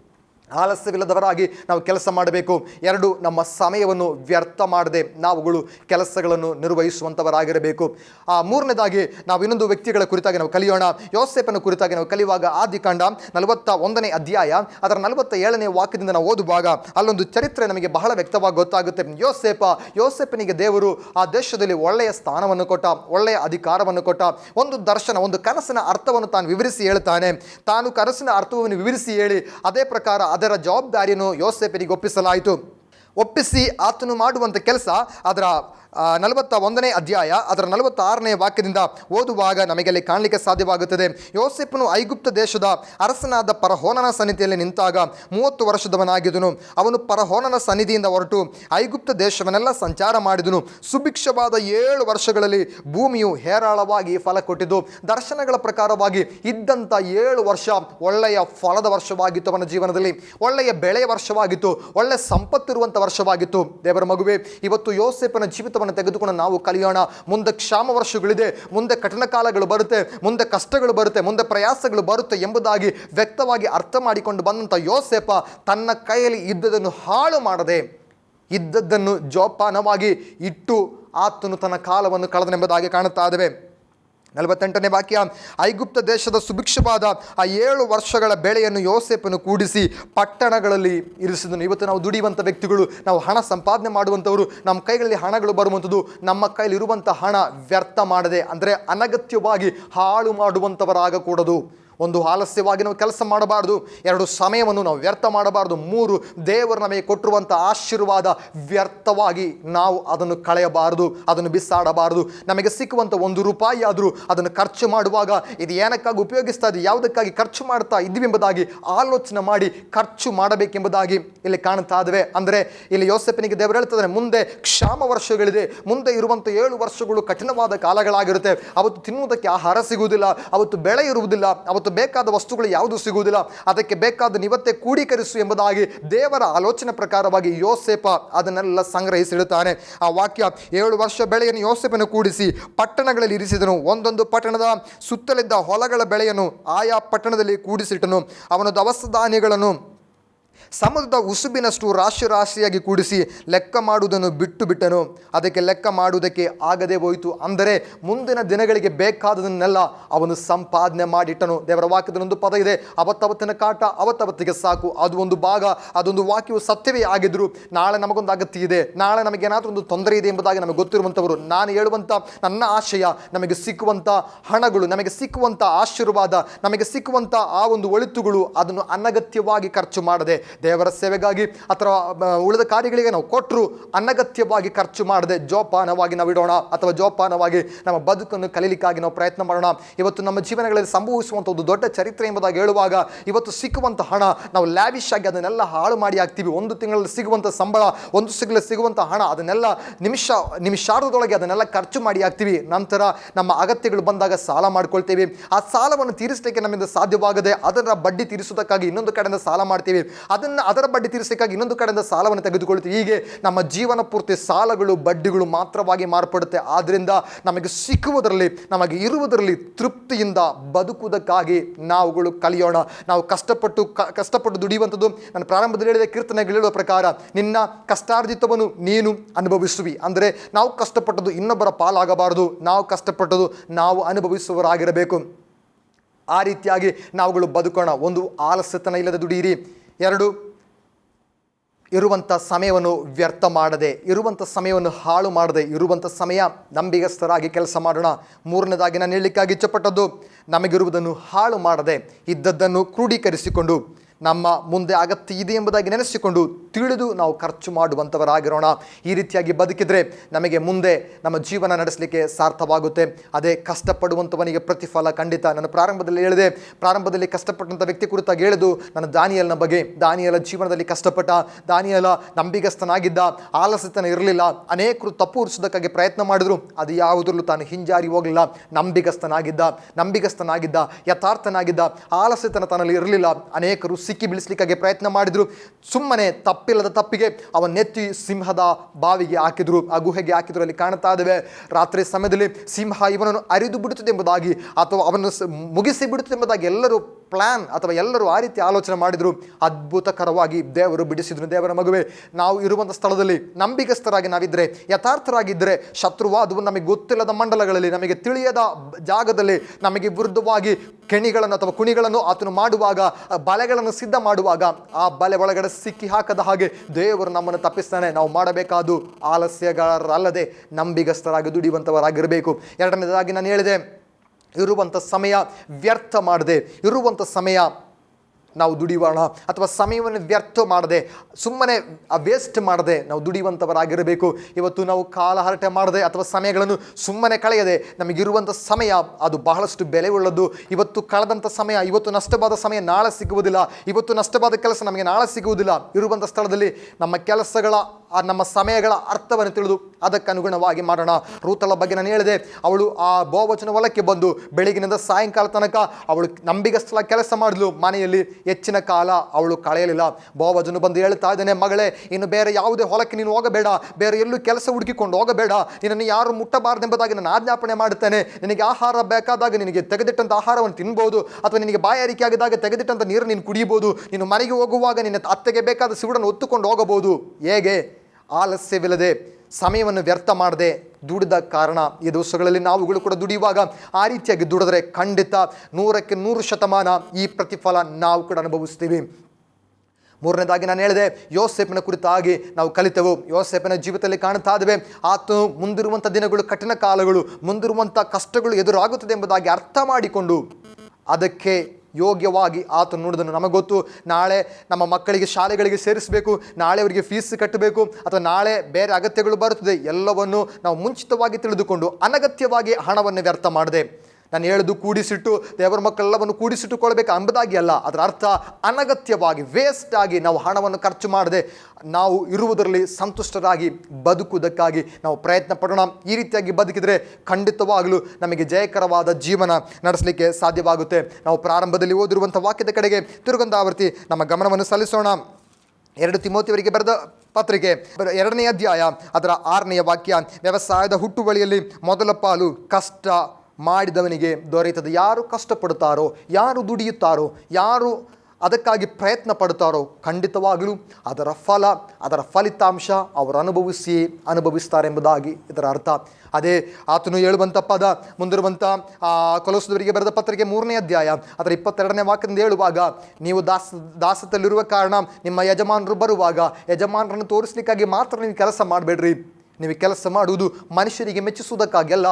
ಆಲಸ್ಯವಿಲ್ಲದವರಾಗಿ ನಾವು ಕೆಲಸ ಮಾಡಬೇಕು. ಎರಡು, ನಮ್ಮ ಸಮಯವನ್ನು ವ್ಯರ್ಥ ಮಾಡದೆ ನಾವುಗಳು ಕೆಲಸಗಳನ್ನು ನಿರ್ವಹಿಸುವಂಥವರಾಗಿರಬೇಕು ಆ, ಮೂರನೇದಾಗಿ ನಾವು ಇನ್ನೊಂದು ವ್ಯಕ್ತಿಗಳ ಕುರಿತಾಗಿ ನಾವು ಕಲಿಯೋಣ. ಯೋಸೆಪನ ಕುರಿತಾಗಿ ನಾವು ಕಲಿಯುವಾಗ ಆದಿಕಾಂಡ ನಲವತ್ತ ಒಂದನೇ ಅಧ್ಯಾಯ, ಅದರ ನಲವತ್ತ ಏಳನೇ ವಾಕ್ಯದಿಂದ ನಾವು ಓದುವಾಗ ಅಲ್ಲೊಂದು ಚರಿತ್ರೆ ನಮಗೆ ಬಹಳ ವ್ಯಕ್ತವಾಗಿ ಗೊತ್ತಾಗುತ್ತೆ. ಯೋಸೆಪ ಯೋಸೆಪನಿಗೆ ದೇವರು ಆ ದೇಶದಲ್ಲಿ ಒಳ್ಳೆಯ ಸ್ಥಾನವನ್ನು ಕೊಟ್ಟ, ಒಳ್ಳೆಯ ಅಧಿಕಾರವನ್ನು ಕೊಟ್ಟ, ಒಂದು ದರ್ಶನ, ಒಂದು ಕನಸಿನ ಅರ್ಥವನ್ನು ತಾನು ವಿವರಿಸಿ ಹೇಳ್ತಾನೆ. ತಾನು ಕನಸಿನ ಅರ್ಥವನ್ನು ವಿವರಿಸಿ ಹೇಳಿ, ಅದೇ ಪ್ರಕಾರ ಅದರ ಜವಾಬ್ದಾರಿಯನ್ನು ಯೋಸೆಫನಿಗೆ ಒಪ್ಪಿಸಲಾಯಿತು. ಒಪ್ಪಿಸಿ ಆತನು ಮಾಡುವಂಥ ಕೆಲಸ ಅದರ ನಲವತ್ತ ಒಂದನೇ ಅಧ್ಯಾಯ, ಅದರ ನಲವತ್ತ ಆರನೇ ವಾಕ್ಯದಿಂದ ಓದುವಾಗ ನಮಗೆ ಅಲ್ಲಿ ಕಾಣಲಿಕ್ಕೆ ಸಾಧ್ಯವಾಗುತ್ತದೆ. ಯೋಸೆಫನು ಐಗುಪ್ತ ದೇಶದ ಅರಸನಾದ ಪರಹೋನನ ಸನ್ನಿಧಿಯಲ್ಲಿ ನಿಂತಾಗ ಮೂವತ್ತು ವರ್ಷದವನಾಗಿದ್ದನು. ಅವನು ಪರಹೋನನ ಸನ್ನಿಧಿಯಿಂದ ಹೊರಟು ಐಗುಪ್ತ ದೇಶವನ್ನೆಲ್ಲ ಸಂಚಾರ ಮಾಡಿದನು. ಸುಭಿಕ್ಷವಾದ ಏಳು ವರ್ಷಗಳಲ್ಲಿ ಭೂಮಿಯು ಹೇರಾಳವಾಗಿ ಫಲ ಕೊಟ್ಟಿದ್ದು, ದರ್ಶನಗಳ ಪ್ರಕಾರವಾಗಿ ಇದ್ದಂಥ ಏಳು ವರ್ಷ ಒಳ್ಳೆಯ ಫಲದ ವರ್ಷವಾಗಿತ್ತು ಅವನ ಜೀವನದಲ್ಲಿ. ಒಳ್ಳೆಯ ಬೆಳೆಯ ವರ್ಷವಾಗಿತ್ತು ಒಳ್ಳೆಯ ಸಂಪತ್ತಿರುವಂಥ ವರ್ಷವಾಗಿತ್ತು. ದೇವರ ಮಗುವೆ, ಇವತ್ತು ಯೋಸೆಫನ ಜೀವಿತವನ್ನು ತೆಗೆದುಕೊಂಡು ನಾವು ಕಲಿಯೋಣ. ಮುಂದೆ ಕ್ಷಾಮ ವರ್ಷಗಳಿದೆ, ಮುಂದೆ ಕಠಿಣ ಕಾಲಗಳು ಬರುತ್ತೆ, ಮುಂದೆ ಕಷ್ಟಗಳು ಬರುತ್ತೆ, ಮುಂದೆ ಪ್ರಯಾಸಗಳು ಬರುತ್ತೆ ಎಂಬುದಾಗಿ ವ್ಯಕ್ತವಾಗಿ ಅರ್ಥ ಮಾಡಿಕೊಂಡು ಬಂದಂಥ ಯೋಸೇಪ ತನ್ನ ಕೈಯಲ್ಲಿ ಇದ್ದದನ್ನು ಹಾಳು ಮಾಡದೆ, ಇದ್ದದ್ದನ್ನು ಜೋಪಾನವಾಗಿ ಇಟ್ಟು ಆತನು ತನ್ನ ಕಾಲವನ್ನು ಕಳೆದನೆಂಬುದಾಗಿ ಕಾಣುತ್ತಾ ಇದ್ದೇವೆ. ನಲವತ್ತೆಂಟನೇ ವಾಕ್ಯ, ಐಗುಪ್ತ ದೇಶದ ಸುಭಿಕ್ಷವಾದ ಆ ಏಳು ವರ್ಷಗಳ ಬೆಳೆಯನ್ನು ಯೋಸೆಫನು ಕೂಡಿಸಿ ಪಟ್ಟಣಗಳಲ್ಲಿ ಇರಿಸಿದನು. ಇವತ್ತು ನಾವು ದುಡಿಯುವಂಥ ವ್ಯಕ್ತಿಗಳು, ನಾವು ಹಣ ಸಂಪಾದನೆ ಮಾಡುವಂಥವರು, ನಮ್ಮ ಕೈಗಳಲ್ಲಿ ಹಣಗಳು ಬರುವಂಥದ್ದು, ನಮ್ಮ ಕೈಲಿರುವಂಥ ಹಣ ವ್ಯರ್ಥ ಮಾಡದೆ, ಅಂದರೆ ಅನಗತ್ಯವಾಗಿ ಹಾಳು ಮಾಡುವಂಥವರಾಗಕೂಡದು. ಒಂದು ಆಲಸ್ಯವಾಗಿ ನಾವು ಕೆಲಸ ಮಾಡಬಾರ್ದು, ಎರಡು ಸಮಯವನ್ನು ನಾವು ವ್ಯರ್ಥ ಮಾಡಬಾರ್ದು, ಮೂರು ದೇವರು ನಮಗೆ ಕೊಟ್ಟಿರುವಂಥ ಆಶೀರ್ವಾದ ವ್ಯರ್ಥವಾಗಿ ನಾವು ಅದನ್ನು ಕಳೆಯಬಾರದು, ಅದನ್ನು ಬಿಸಾಡಬಾರದು. ನಮಗೆ ಸಿಕ್ಕುವಂಥ ಒಂದು ರೂಪಾಯಿ ಆದರೂ ಅದನ್ನು ಖರ್ಚು ಮಾಡುವಾಗ ಇದು ಏನಕ್ಕಾಗಿ ಉಪಯೋಗಿಸ್ತಾ ಇದೆ, ಯಾವುದಕ್ಕಾಗಿ ಖರ್ಚು ಮಾಡ್ತಾ ಇದ್ದೀವಿ ಎಂಬುದಾಗಿ ಆಲೋಚನೆ ಮಾಡಿ ಖರ್ಚು ಮಾಡಬೇಕೆಂಬುದಾಗಿ ಇಲ್ಲಿ ಕಾಣ್ತಾ ಇದ್ದೇವೆ. ಅಂದರೆ ಇಲ್ಲಿ ಯೋಸೆಫನಿಗೆ ದೇವರು ಹೇಳ್ತಿದ್ದಾರೆ ಮುಂದೆ ಕ್ಷಾಮ ವರ್ಷಗಳಿದೆ, ಮುಂದೆ ಇರುವಂಥ ಏಳು ವರ್ಷಗಳು ಕಠಿಣವಾದ ಕಾಲಗಳಾಗಿರುತ್ತೆ. ಅವತ್ತು ತಿನ್ನುವುದಕ್ಕೆ ಆಹಾರ ಸಿಗುವುದಿಲ್ಲ, ಅವತ್ತು ಬೆಳೆ ಇರುವುದಿಲ್ಲ, ಅವತ್ತು ಬೇಕಾದ ವಸ್ತುಗಳು ಯಾವುದು ಸಿಗುವುದಿಲ್ಲ. ಅದಕ್ಕೆ ಬೇಕಾದ ನಿವತ್ತೆ ಕೂಡೀಕರಿಸು ಎಂಬುದಾಗಿ ದೇವರ ಆಲೋಚನೆ ಪ್ರಕಾರವಾಗಿ ಯೋಸೇಪ ಅದನ್ನೆಲ್ಲ ಸಂಗ್ರಹಿಸಿಡುತ್ತಾನೆ ಆ ವಾಕ್ಯ, ಏಳು ವರ್ಷ ಬೆಳೆಯನ್ನು ಯೋಸೆಪನ್ನು ಕೂಡಿಸಿ ಪಟ್ಟಣಗಳಲ್ಲಿ ಇರಿಸಿದನು. ಒಂದೊಂದು ಪಟ್ಟಣದ ಸುತ್ತಲಿದ್ದ ಹೊಲಗಳ ಬೆಳೆಯನ್ನು ಆಯಾ ಪಟ್ಟಣದಲ್ಲಿ ಕೂಡಿಸಿಟ್ಟನು. ಅವನ ದವಸ ಧಾನ್ಯಗಳನ್ನು ಸಮುದ್ರದ ಉಸುಬಿನಷ್ಟು ರಾಶಿ ರಾಶಿಯಾಗಿ ಕೂಡಿಸಿ ಲೆಕ್ಕ ಮಾಡುವುದನ್ನು ಬಿಟ್ಟು ಬಿಟ್ಟನು. ಅದಕ್ಕೆ ಲೆಕ್ಕ ಮಾಡುವುದಕ್ಕೆ ಆಗದೆ ಹೋಯಿತು. ಅಂದರೆ ಮುಂದಿನ ದಿನಗಳಿಗೆ ಬೇಕಾದದನ್ನೆಲ್ಲ ಅವನು ಸಂಪಾದನೆ ಮಾಡಿಟ್ಟನು. ದೇವರ ವಾಕ್ಯದ ಒಂದು ಪದ ಇದೆ, ಅವತ್ತವತ್ತಿನ ಕಾಟ ಅವತ್ತವತ್ತಿಗೆ ಸಾಕು. ಅದು ಒಂದು ಭಾಗ, ಅದೊಂದು ವಾಕ್ಯವು ಸತ್ಯವೇ ಆಗಿದ್ರು ನಾಳೆ ನಮಗೊಂದು ಅಗತ್ಯ ಇದೆ. ನಾಳೆ ನಮಗೇನಾದರೂ ಒಂದು ತೊಂದರೆ ಇದೆ ಎಂಬುದಾಗಿ ನಮಗೆ ಗೊತ್ತಿರುವಂಥವರು. ನಾನು ಹೇಳುವಂಥ ನನ್ನ ಆಶಯ, ನಮಗೆ ಸಿಕ್ಕುವಂಥ ಹಣಗಳು, ನಮಗೆ ಸಿಕ್ಕುವಂಥ ಆಶೀರ್ವಾದ, ನಮಗೆ ಸಿಕ್ಕುವಂಥ ಆ ಒಂದು ಒಳಿತುಗಳು ಅದನ್ನು ಅನಗತ್ಯವಾಗಿ ಖರ್ಚು ಮಾಡದೆ ದೇವರ ಸೇವೆಗಾಗಿ ಅಥವಾ ಉಳಿದ ಕಾರ್ಯಗಳಿಗೆ ನಾವು ಕೊಟ್ಟರು ಅನಗತ್ಯವಾಗಿ ಖರ್ಚು ಮಾಡದೆ ಜೋಪಾನವಾಗಿ ನಾವು ಇಡೋಣ ಅಥವಾ ಜೋಪಾನವಾಗಿ ನಮ್ಮ ಬದುಕನ್ನು ಕಲೀಲಿಕ್ಕಾಗಿ ನಾವು ಪ್ರಯತ್ನ ಮಾಡೋಣ. ಇವತ್ತು ನಮ್ಮ ಜೀವನಗಳಲ್ಲಿ ಸಂಭವಿಸುವಂಥ ಒಂದು ದೊಡ್ಡ ಚರಿತ್ರೆ ಎಂಬುದಾಗಿ ಹೇಳುವಾಗ ಇವತ್ತು ಸಿಕ್ಕುವಂಥ ಹಣ, ನಾವು ಲ್ಯಾವಿಶ್ ಆಗಿ ಅದನ್ನೆಲ್ಲ ಹಾಳು ಮಾಡಿ ಹಾಕ್ತೀವಿ. ಒಂದು ತಿಂಗಳಲ್ಲಿ ಸಿಗುವಂಥ ಸಂಬಳ, ಒಂದು ಸಿಗಲು ಸಿಗುವಂಥ ಹಣ, ಅದನ್ನೆಲ್ಲ ನಿಮಿಷ, ನಿಮಿಷಾರ್ಧದೊಳಗೆ ಅದನ್ನೆಲ್ಲ ಖರ್ಚು ಮಾಡಿ ಹಾಕ್ತೀವಿ. ನಂತರ ನಮ್ಮ ಅಗತ್ಯಗಳು ಬಂದಾಗ ಸಾಲ ಮಾಡ್ಕೊಳ್ತೀವಿ. ಆ ಸಾಲವನ್ನು ತೀರಿಸಲಿಕ್ಕೆ ನಮ್ಮಿಂದ ಸಾಧ್ಯವಾಗದೆ ಅದರ ಬಡ್ಡಿ ತೀರಿಸೋದಕ್ಕಾಗಿ ಇನ್ನೊಂದು ಕಡೆಯಿಂದ ಸಾಲ ಮಾಡ್ತೀವಿ. ಅದನ್ನು ಅದರ ಬಡ್ಡಿ ತೀರಿಸಲಿಕ್ಕಾಗಿ ಇನ್ನೊಂದು ಕಡೆಯಿಂದ ಸಾಲವನ್ನು ತೆಗೆದುಕೊಳ್ತೀವಿ ಹೀಗೆ ನಮ್ಮ ಜೀವನ ಪೂರ್ತಿ ಸಾಲಗಳು, ಬಡ್ಡಿಗಳು ಮಾತ್ರವಾಗಿ ಮಾರ್ಪಡುತ್ತೆ. ಆದ್ದರಿಂದ ನಮಗೆ ಸಿಕ್ಕುವುದರಲ್ಲಿ, ನಮಗೆ ಇರುವುದರಲ್ಲಿ ತೃಪ್ತಿಯಿಂದ ಬದುಕುವುದಕ್ಕಾಗಿ ನಾವುಗಳು ಕಲಿಯೋಣ. ನಾವು ಕಷ್ಟಪಟ್ಟು ಕಷ್ಟಪಟ್ಟು ದುಡಿಯುವಂಥದ್ದು. ನಾನು ಪ್ರಾರಂಭದಲ್ಲಿ ಹೇಳಿದ ಕೀರ್ತನೆಗಳು ಹೇಳುವ ಪ್ರಕಾರ, ನಿನ್ನ ಕಷ್ಟಾರ್ಜಿತವನ್ನು ನೀನು ಅನುಭವಿಸುವಿ. ಅಂದರೆ ನಾವು ಕಷ್ಟಪಟ್ಟದ್ದು ಇನ್ನೊಬ್ಬರ ಪಾಲಾಗಬಾರದು. ನಾವು ಕಷ್ಟಪಟ್ಟದ್ದು ನಾವು ಅನುಭವಿಸುವವರಾಗಿರಬೇಕು. ಆ ರೀತಿಯಾಗಿ ನಾವುಗಳು ಬದುಕೋಣ. ಒಂದು ಆಲಸ್ಯತನ ಇಲ್ಲದೆ ದುಡಿಯಿರಿ. ಎರಡು ಇರುವಂಥ ಸಮಯವನ್ನು ವ್ಯರ್ಥ ಮಾಡದೆ ಇರುವಂಥ ಸಮಯವನ್ನು ಹಾಳು ಮಾಡದೆ ಇರುವಂಥ ಸಮಯ ನಂಬಿಗಸ್ತರಾಗಿ ಕೆಲಸ ಮಾಡೋಣ. ಮೂರನೇದಾಗಿ ನಾನು ಹೇಳಲಿಕ್ಕಾಗಿ ಇಚ್ಛಪಟ್ಟದ್ದು, ನಮಗಿರುವುದನ್ನು ಹಾಳು ಮಾಡದೆ ಇದ್ದದ್ದನ್ನು ಕ್ರೋಢೀಕರಿಸಿಕೊಂಡು ನಮ್ಮ ಮುಂದೆ ಅಗತ್ಯ ಇದೆ ಎಂಬುದಾಗಿ ನೆನೆಸಿಕೊಂಡು ತಿಳಿದು ನಾವು ಖರ್ಚು ಮಾಡುವಂಥವರಾಗಿರೋಣ. ಈ ರೀತಿಯಾಗಿ ಬದುಕಿದರೆ ನಮಗೆ ಮುಂದೆ ನಮ್ಮ ಜೀವನ ನಡೆಸಲಿಕ್ಕೆ ಸಾರ್ಥವಾಗುತ್ತೆ. ಅದೇ ಕಷ್ಟಪಡುವಂಥವನಿಗೆ ಪ್ರತಿಫಲ ಖಂಡಿತ ನಾನು ಪ್ರಾರಂಭದಲ್ಲಿ ಹೇಳಿದೆ. ಪ್ರಾರಂಭದಲ್ಲಿ ಕಷ್ಟಪಟ್ಟಂಥ ವ್ಯಕ್ತಿ ಕುರಿತಾಗಿ ಹೇಳಿದು ನನ್ನ ದಾನಿಯಲ್ನ ಬಗ್ಗೆ. ದಾನಿಯಲ ಜೀವನದಲ್ಲಿ ಕಷ್ಟಪಟ್ಟ, ದಾನಿಯಲ ನಂಬಿಗಸ್ತನಾಗಿದ್ದ ಆಲಸ್ಯತನ ಇರಲಿಲ್ಲ, ಅನೇಕರು ತಪ್ಪು ಉರಿಸೋದಕ್ಕಾಗಿ ಪ್ರಯತ್ನ ಮಾಡಿದ್ರು, ಅದು ಯಾವುದರಲ್ಲೂ ತಾನು ಹಿಂಜಾರಿ ಹೋಗಲಿಲ್ಲ. ನಂಬಿಗಸ್ತನಾಗಿದ್ದ ನಂಬಿಗಸ್ತನಾಗಿದ್ದ, ಯಥಾರ್ಥನಾಗಿದ್ದ ಆಲಸ್ಯತನ ತನ್ನಲ್ಲಿ ಇರಲಿಲ್ಲ. ಅನೇಕರು ಸಿಕ್ಕಿ ಬೀಳಿಸ್ಲಿಕ್ಕಾಗಿ ಪ್ರಯತ್ನ ಮಾಡಿದ್ರು. ಸುಮ್ಮನೆ ತಪ್ಪಿಲ್ಲದ ತಪ್ಪಿಗೆ ಅವನ ನೆತ್ತಿ ಸಿಂಹದ ಬಾವಿಗೆ ಹಾಕಿದ್ರು. ಆ ಗುಹೆಗೆ ಹಾಕಿದ್ರು. ಅಲ್ಲಿ ಕಾಣ್ತಾ ಇದ್ದಾವೆ ರಾತ್ರಿ ಸಮಯದಲ್ಲಿ ಸಿಂಹ ಇವನನ್ನು ಅರಿದು ಬಿಡುತ್ತದೆ ಎಂಬುದಾಗಿ ಅಥವಾ ಅವನನ್ನು ಮುಗಿಸಿ ಬಿಡುತ್ತದೆ ಎಂಬುದಾಗಿ ಎಲ್ಲರೂ ಪ್ಲ್ಯಾನ್ ಅಥವಾ ಎಲ್ಲರೂ ಆ ರೀತಿ ಆಲೋಚನೆ ಮಾಡಿದರು, ಅದ್ಭುತಕರವಾಗಿ ದೇವರು ಬಿಡಿಸಿದ್ರು ದೇವರ ಮಗುವೆ. ನಾವು ಇರುವಂಥ ಸ್ಥಳದಲ್ಲಿ ನಂಬಿಕಸ್ಥರಾಗಿ ನಾವಿದ್ದರೆ ಯಥಾರ್ಥರಾಗಿದ್ದರೆ ಶತ್ರುವಾದವು ನಮಗೆ ಗೊತ್ತಿಲ್ಲದ ಮಂಡಲಗಳಲ್ಲಿ, ನಮಗೆ ತಿಳಿಯದ ಜಾಗದಲ್ಲಿ ನಮಗೆ ವಿರುದ್ಧವಾಗಿ ಕೆಣಿಗಳನ್ನು ಅಥವಾ ಕುಣಿಗಳನ್ನು ಆತನು ಮಾಡುವಾಗ, ಬಲೆಗಳನ್ನು ಸಿದ್ಧ ಮಾಡುವಾಗ ಆ ಬಲೆ ಒಳಗಡೆ ಸಿಕ್ಕಿ ಹಾಕದ ಹಾಗೆ ದೇವರು ನಮ್ಮನ್ನು ತಪ್ಪಿಸ್ತಾನೆ. ನಾವು ಮಾಡಬೇಕಾದು ಆಲಸ್ಯಗಾರರಲ್ಲದೆ ನಂಬಿಗಸ್ಥರಾಗಿ ದುಡಿಯುವಂಥವರಾಗಿರಬೇಕು ಎರಡನೇದಾಗಿ ನಾನು ಹೇಳಿದೆ ಇರುವಂಥ ಸಮಯ ವ್ಯರ್ಥ ಮಾಡದೆ ಇರುವಂಥ ಸಮಯ ನಾವು ದುಡಿಯೋಣ ಅಥವಾ ಸಮಯವನ್ನು ವ್ಯರ್ಥ ಮಾಡದೆ ಸುಮ್ಮನೆ ವೇಸ್ಟ್ ಮಾಡದೆ ನಾವು ದುಡಿಯುವಂಥವರಾಗಿರಬೇಕು. ಇವತ್ತು ನಾವು ಕಾಲ ಹರಟೆ ಮಾಡದೆ ಅಥವಾ ಸಮಯಗಳನ್ನು ಸುಮ್ಮನೆ ಕಳೆಯದೆ ನಮಗಿರುವಂಥ ಸಮಯ ಅದು ಬಹಳಷ್ಟು ಬೆಲೆ ಉಳ್ಳದ್ದು ಇವತ್ತು ಕಳೆದಂಥ ಸಮಯ, ಇವತ್ತು ನಷ್ಟವಾದ ಸಮಯ ನಾಳೆ ಸಿಗುವುದಿಲ್ಲ. ಇವತ್ತು ನಷ್ಟವಾದ ಕೆಲಸ ನಮಗೆ ನಾಳೆ ಸಿಗುವುದಿಲ್ಲ. ಇರುವಂಥ ಸ್ಥಳದಲ್ಲಿ ನಮ್ಮ ಕೆಲಸಗಳ ನಮ್ಮ ಸಮಯಗಳ ಅರ್ಥವನ್ನು ತಿಳಿದು ಅದಕ್ಕನುಗುಣವಾಗಿ ಮಾಡೋಣ. ರೂತಳ ಬಗ್ಗೆ ನಾನು ಹೇಳಿದೆ, ಅವಳು ಆ ಬೋವಚನ ಹೊಲಕ್ಕೆ ಬಂದು ಬೆಳಗಿನಿಂದ ಸಾಯಂಕಾಲ ತನಕ ಅವಳು ನಂಬಿಗಸ್ತಲ ಕೆಲಸ ಮಾಡಿದ್ಲು. ಮನೆಯಲ್ಲಿ ಹೆಚ್ಚಿನ ಕಾಲ ಅವಳು ಕಳೆಯಲಿಲ್ಲ. ಬೋವಜನು ಬಂದು ಹೇಳ್ತಾ ಇದ್ದಾನೆ, ಮಗಳೇ, ಇನ್ನು ಬೇರೆ ಯಾವುದೇ ಹೊಲಕ್ಕೆ ನೀನು ಹೋಗಬೇಡ. ಬೇರೆ ಎಲ್ಲೂ ಕೆಲಸ ಹುಡುಕಿಕೊಂಡು ಹೋಗಬೇಡ. ನಿನ್ನನ್ನು ಯಾರು ಮುಟ್ಟಬಾರದೆಂಬುದಾಗಿ ನಾನು ಆಜ್ಞಾಪನೆ ಮಾಡುತ್ತೇನೆ. ನಿನಗೆ ಆಹಾರ ಬೇಕಾದಾಗ ನಿನಗೆ ತೆಗೆದಿಟ್ಟಂಥ ಆಹಾರವನ್ನು ತಿನ್ಬೋದು. ಅಥವಾ ನಿನಗೆ ಬಾಯಾರಿಕೆ ಆಗಿದಾಗ ತೆಗೆದಿಟ್ಟಂಥ ನೀರು ನೀನು ಕುಡಿಯಬಹುದು ನೀನು ಮನೆಗೆ ಹೋಗುವಾಗ ನಿನ್ನ ಅತ್ತೆಗೆ ಬೇಕಾದ ಸಿವುಡನ್ನು ಒತ್ತುಕೊಂಡು ಹೋಗಬಹುದು. ಹೇಗೆ? ಆಲಸ್ಯವಿಲ್ಲದೆ ಸಮಯವನ್ನು ವ್ಯರ್ಥ ಮಾಡದೆ ದುಡಿದ ಕಾರಣ ಈ ದಿವಸಗಳಲ್ಲಿ ನಾವುಗಳು ಕೂಡ ದುಡಿಯುವಾಗ ಆ ರೀತಿಯಾಗಿ ದುಡಿದ್ರೆ ಖಂಡಿತ ನೂರಕ್ಕೆ ನೂರು ಶತಮಾನ ಈ ಪ್ರತಿಫಲ ನಾವು ಕೂಡ ಅನುಭವಿಸ್ತೀವಿ. ಮೂರನೇದಾಗಿ ನಾನು ಹೇಳಿದೆ ಯೋಸೆಫಿನ ಕುರಿತಾಗಿ ನಾವು ಕಲಿತೆವು. ಯೋಸೆಫಿನ ಜೀವಿತದಲ್ಲಿ ಕಾಣ್ತಾ ಇದ್ದೇವೆ. ಆತನು ಮುಂದಿರುವಂಥ ದಿನಗಳು, ಕಠಿಣ ಕಾಲಗಳು, ಮುಂದಿರುವಂಥ ಕಷ್ಟಗಳು ಎದುರಾಗುತ್ತದೆ ಎಂಬುದಾಗಿ ಅರ್ಥ ಮಾಡಿಕೊಂಡು ಅದಕ್ಕೆ ಯೋಗ್ಯವಾಗಿ ಆತ ನುಡಿದನು. ನಮಗೆ ಗೊತ್ತು, ನಾಳೆ ನಮ್ಮ ಮಕ್ಕಳಿಗೆ ಶಾಲೆಗಳಿಗೆ ಸೇರಿಸಬೇಕು, ನಾಳೆ ಅವರಿಗೆ ಫೀಸ್ ಕಟ್ಟಬೇಕು ಅಥವಾ ನಾಳೆ ಬೇರೆ ಅಗತ್ಯಗಳು ಬರುತ್ತದೆ, ಎಲ್ಲವನ್ನು ನಾವು ಮುಂಚಿತವಾಗಿ ತಿಳಿದುಕೊಂಡು ಅನಗತ್ಯವಾಗಿ ಹಣವನ್ನು ವ್ಯರ್ಥ ಮಾಡದೆ. ನಾನು ಹೇಳಿದು ಕೂಡಿಸಿಟ್ಟು ದೇವರ ಮಕ್ಕಳೆಲ್ಲವನ್ನು ಕೂಡಿಸಿಟ್ಟುಕೊಳ್ಬೇಕು ಅಂಬುದಾಗಿ ಅಲ್ಲ. ಅದರ ಅರ್ಥ ಅನಗತ್ಯವಾಗಿ ವೇಸ್ಟ್ ಆಗಿ ನಾವು ಹಣವನ್ನು ಖರ್ಚು ಮಾಡದೆ ನಾವು ಇರುವುದರಲ್ಲಿ ಸಂತುಷ್ಟರಾಗಿ ಬದುಕುವುದಕ್ಕಾಗಿ ನಾವು ಪ್ರಯತ್ನ ಪಡೋಣ. ಈ ರೀತಿಯಾಗಿ ಬದುಕಿದರೆ ಖಂಡಿತವಾಗಲೂ ನಮಗೆ ಜಯಕರವಾದ ಜೀವನ ನಡೆಸಲಿಕ್ಕೆ ಸಾಧ್ಯವಾಗುತ್ತೆ. ನಾವು ಪ್ರಾರಂಭದಲ್ಲಿ ಓದಿರುವಂಥ ವಾಕ್ಯದ ಕಡೆಗೆ ತಿರುಗಂಧಾವರ್ತಿ ನಮ್ಮ ಗಮನವನ್ನು ಸಲ್ಲಿಸೋಣ. ಎರಡು ತಿಮೋತಿಯವರಿಗೆ ಬರೆದ ಪತ್ರಿಕೆ, ಎರಡನೇ ಅಧ್ಯಾಯ, ಅದರ ಆರನೆಯ ವಾಕ್ಯ, ವ್ಯವಸಾಯದ ಹುಟ್ಟುವಳಿಯಲ್ಲಿ ಮೊದಲ ಪಾಲು ಕಷ್ಟ ಮಾಡಿದವನಿಗೆ ದೊರೆಯುತ್ತದೆ. ಯಾರು ಕಷ್ಟಪಡುತ್ತಾರೋ, ಯಾರು ದುಡಿಯುತ್ತಾರೋ, ಯಾರು ಅದಕ್ಕಾಗಿ ಪ್ರಯತ್ನ ಪಡುತ್ತಾರೋ ಖಂಡಿತವಾಗಲೂ ಅದರ ಫಲ, ಅದರ ಫಲಿತಾಂಶ ಅವರು ಅನುಭವಿಸಿ ಅನುಭವಿಸ್ತಾರೆ ಎಂಬುದಾಗಿ ಇದರ ಅರ್ಥ. ಅದೇ ಆತನು ಹೇಳುವಂಥ ಪದ ಮುಂದಿರುವಂಥ ಕೊಲಸದವರಿಗೆ ಬರೆದ ಪತ್ರಿಕೆ ಮೂರನೇ ಅಧ್ಯಾಯ, ಅದರ ಇಪ್ಪತ್ತೆರಡನೇ ವಾಕ್ಯದಿಂದ ಹೇಳುವಾಗ, ನೀವು ದಾಸ ದಾಸದಲ್ಲಿರುವ ಕಾರಣ ನಿಮ್ಮ ಯಜಮಾನರು ಬರುವಾಗ, ಯಜಮಾನರನ್ನು ತೋರಿಸಲಿಕ್ಕಾಗಿ ಮಾತ್ರ ನೀವು ಕೆಲಸ ಮಾಡಬೇಡ್ರಿ. ನೀವು ಕೆಲಸ ಮಾಡುವುದು ಮನುಷ್ಯರಿಗೆ ಮೆಚ್ಚಿಸುವುದಕ್ಕಾಗಿ ಅಲ್ಲ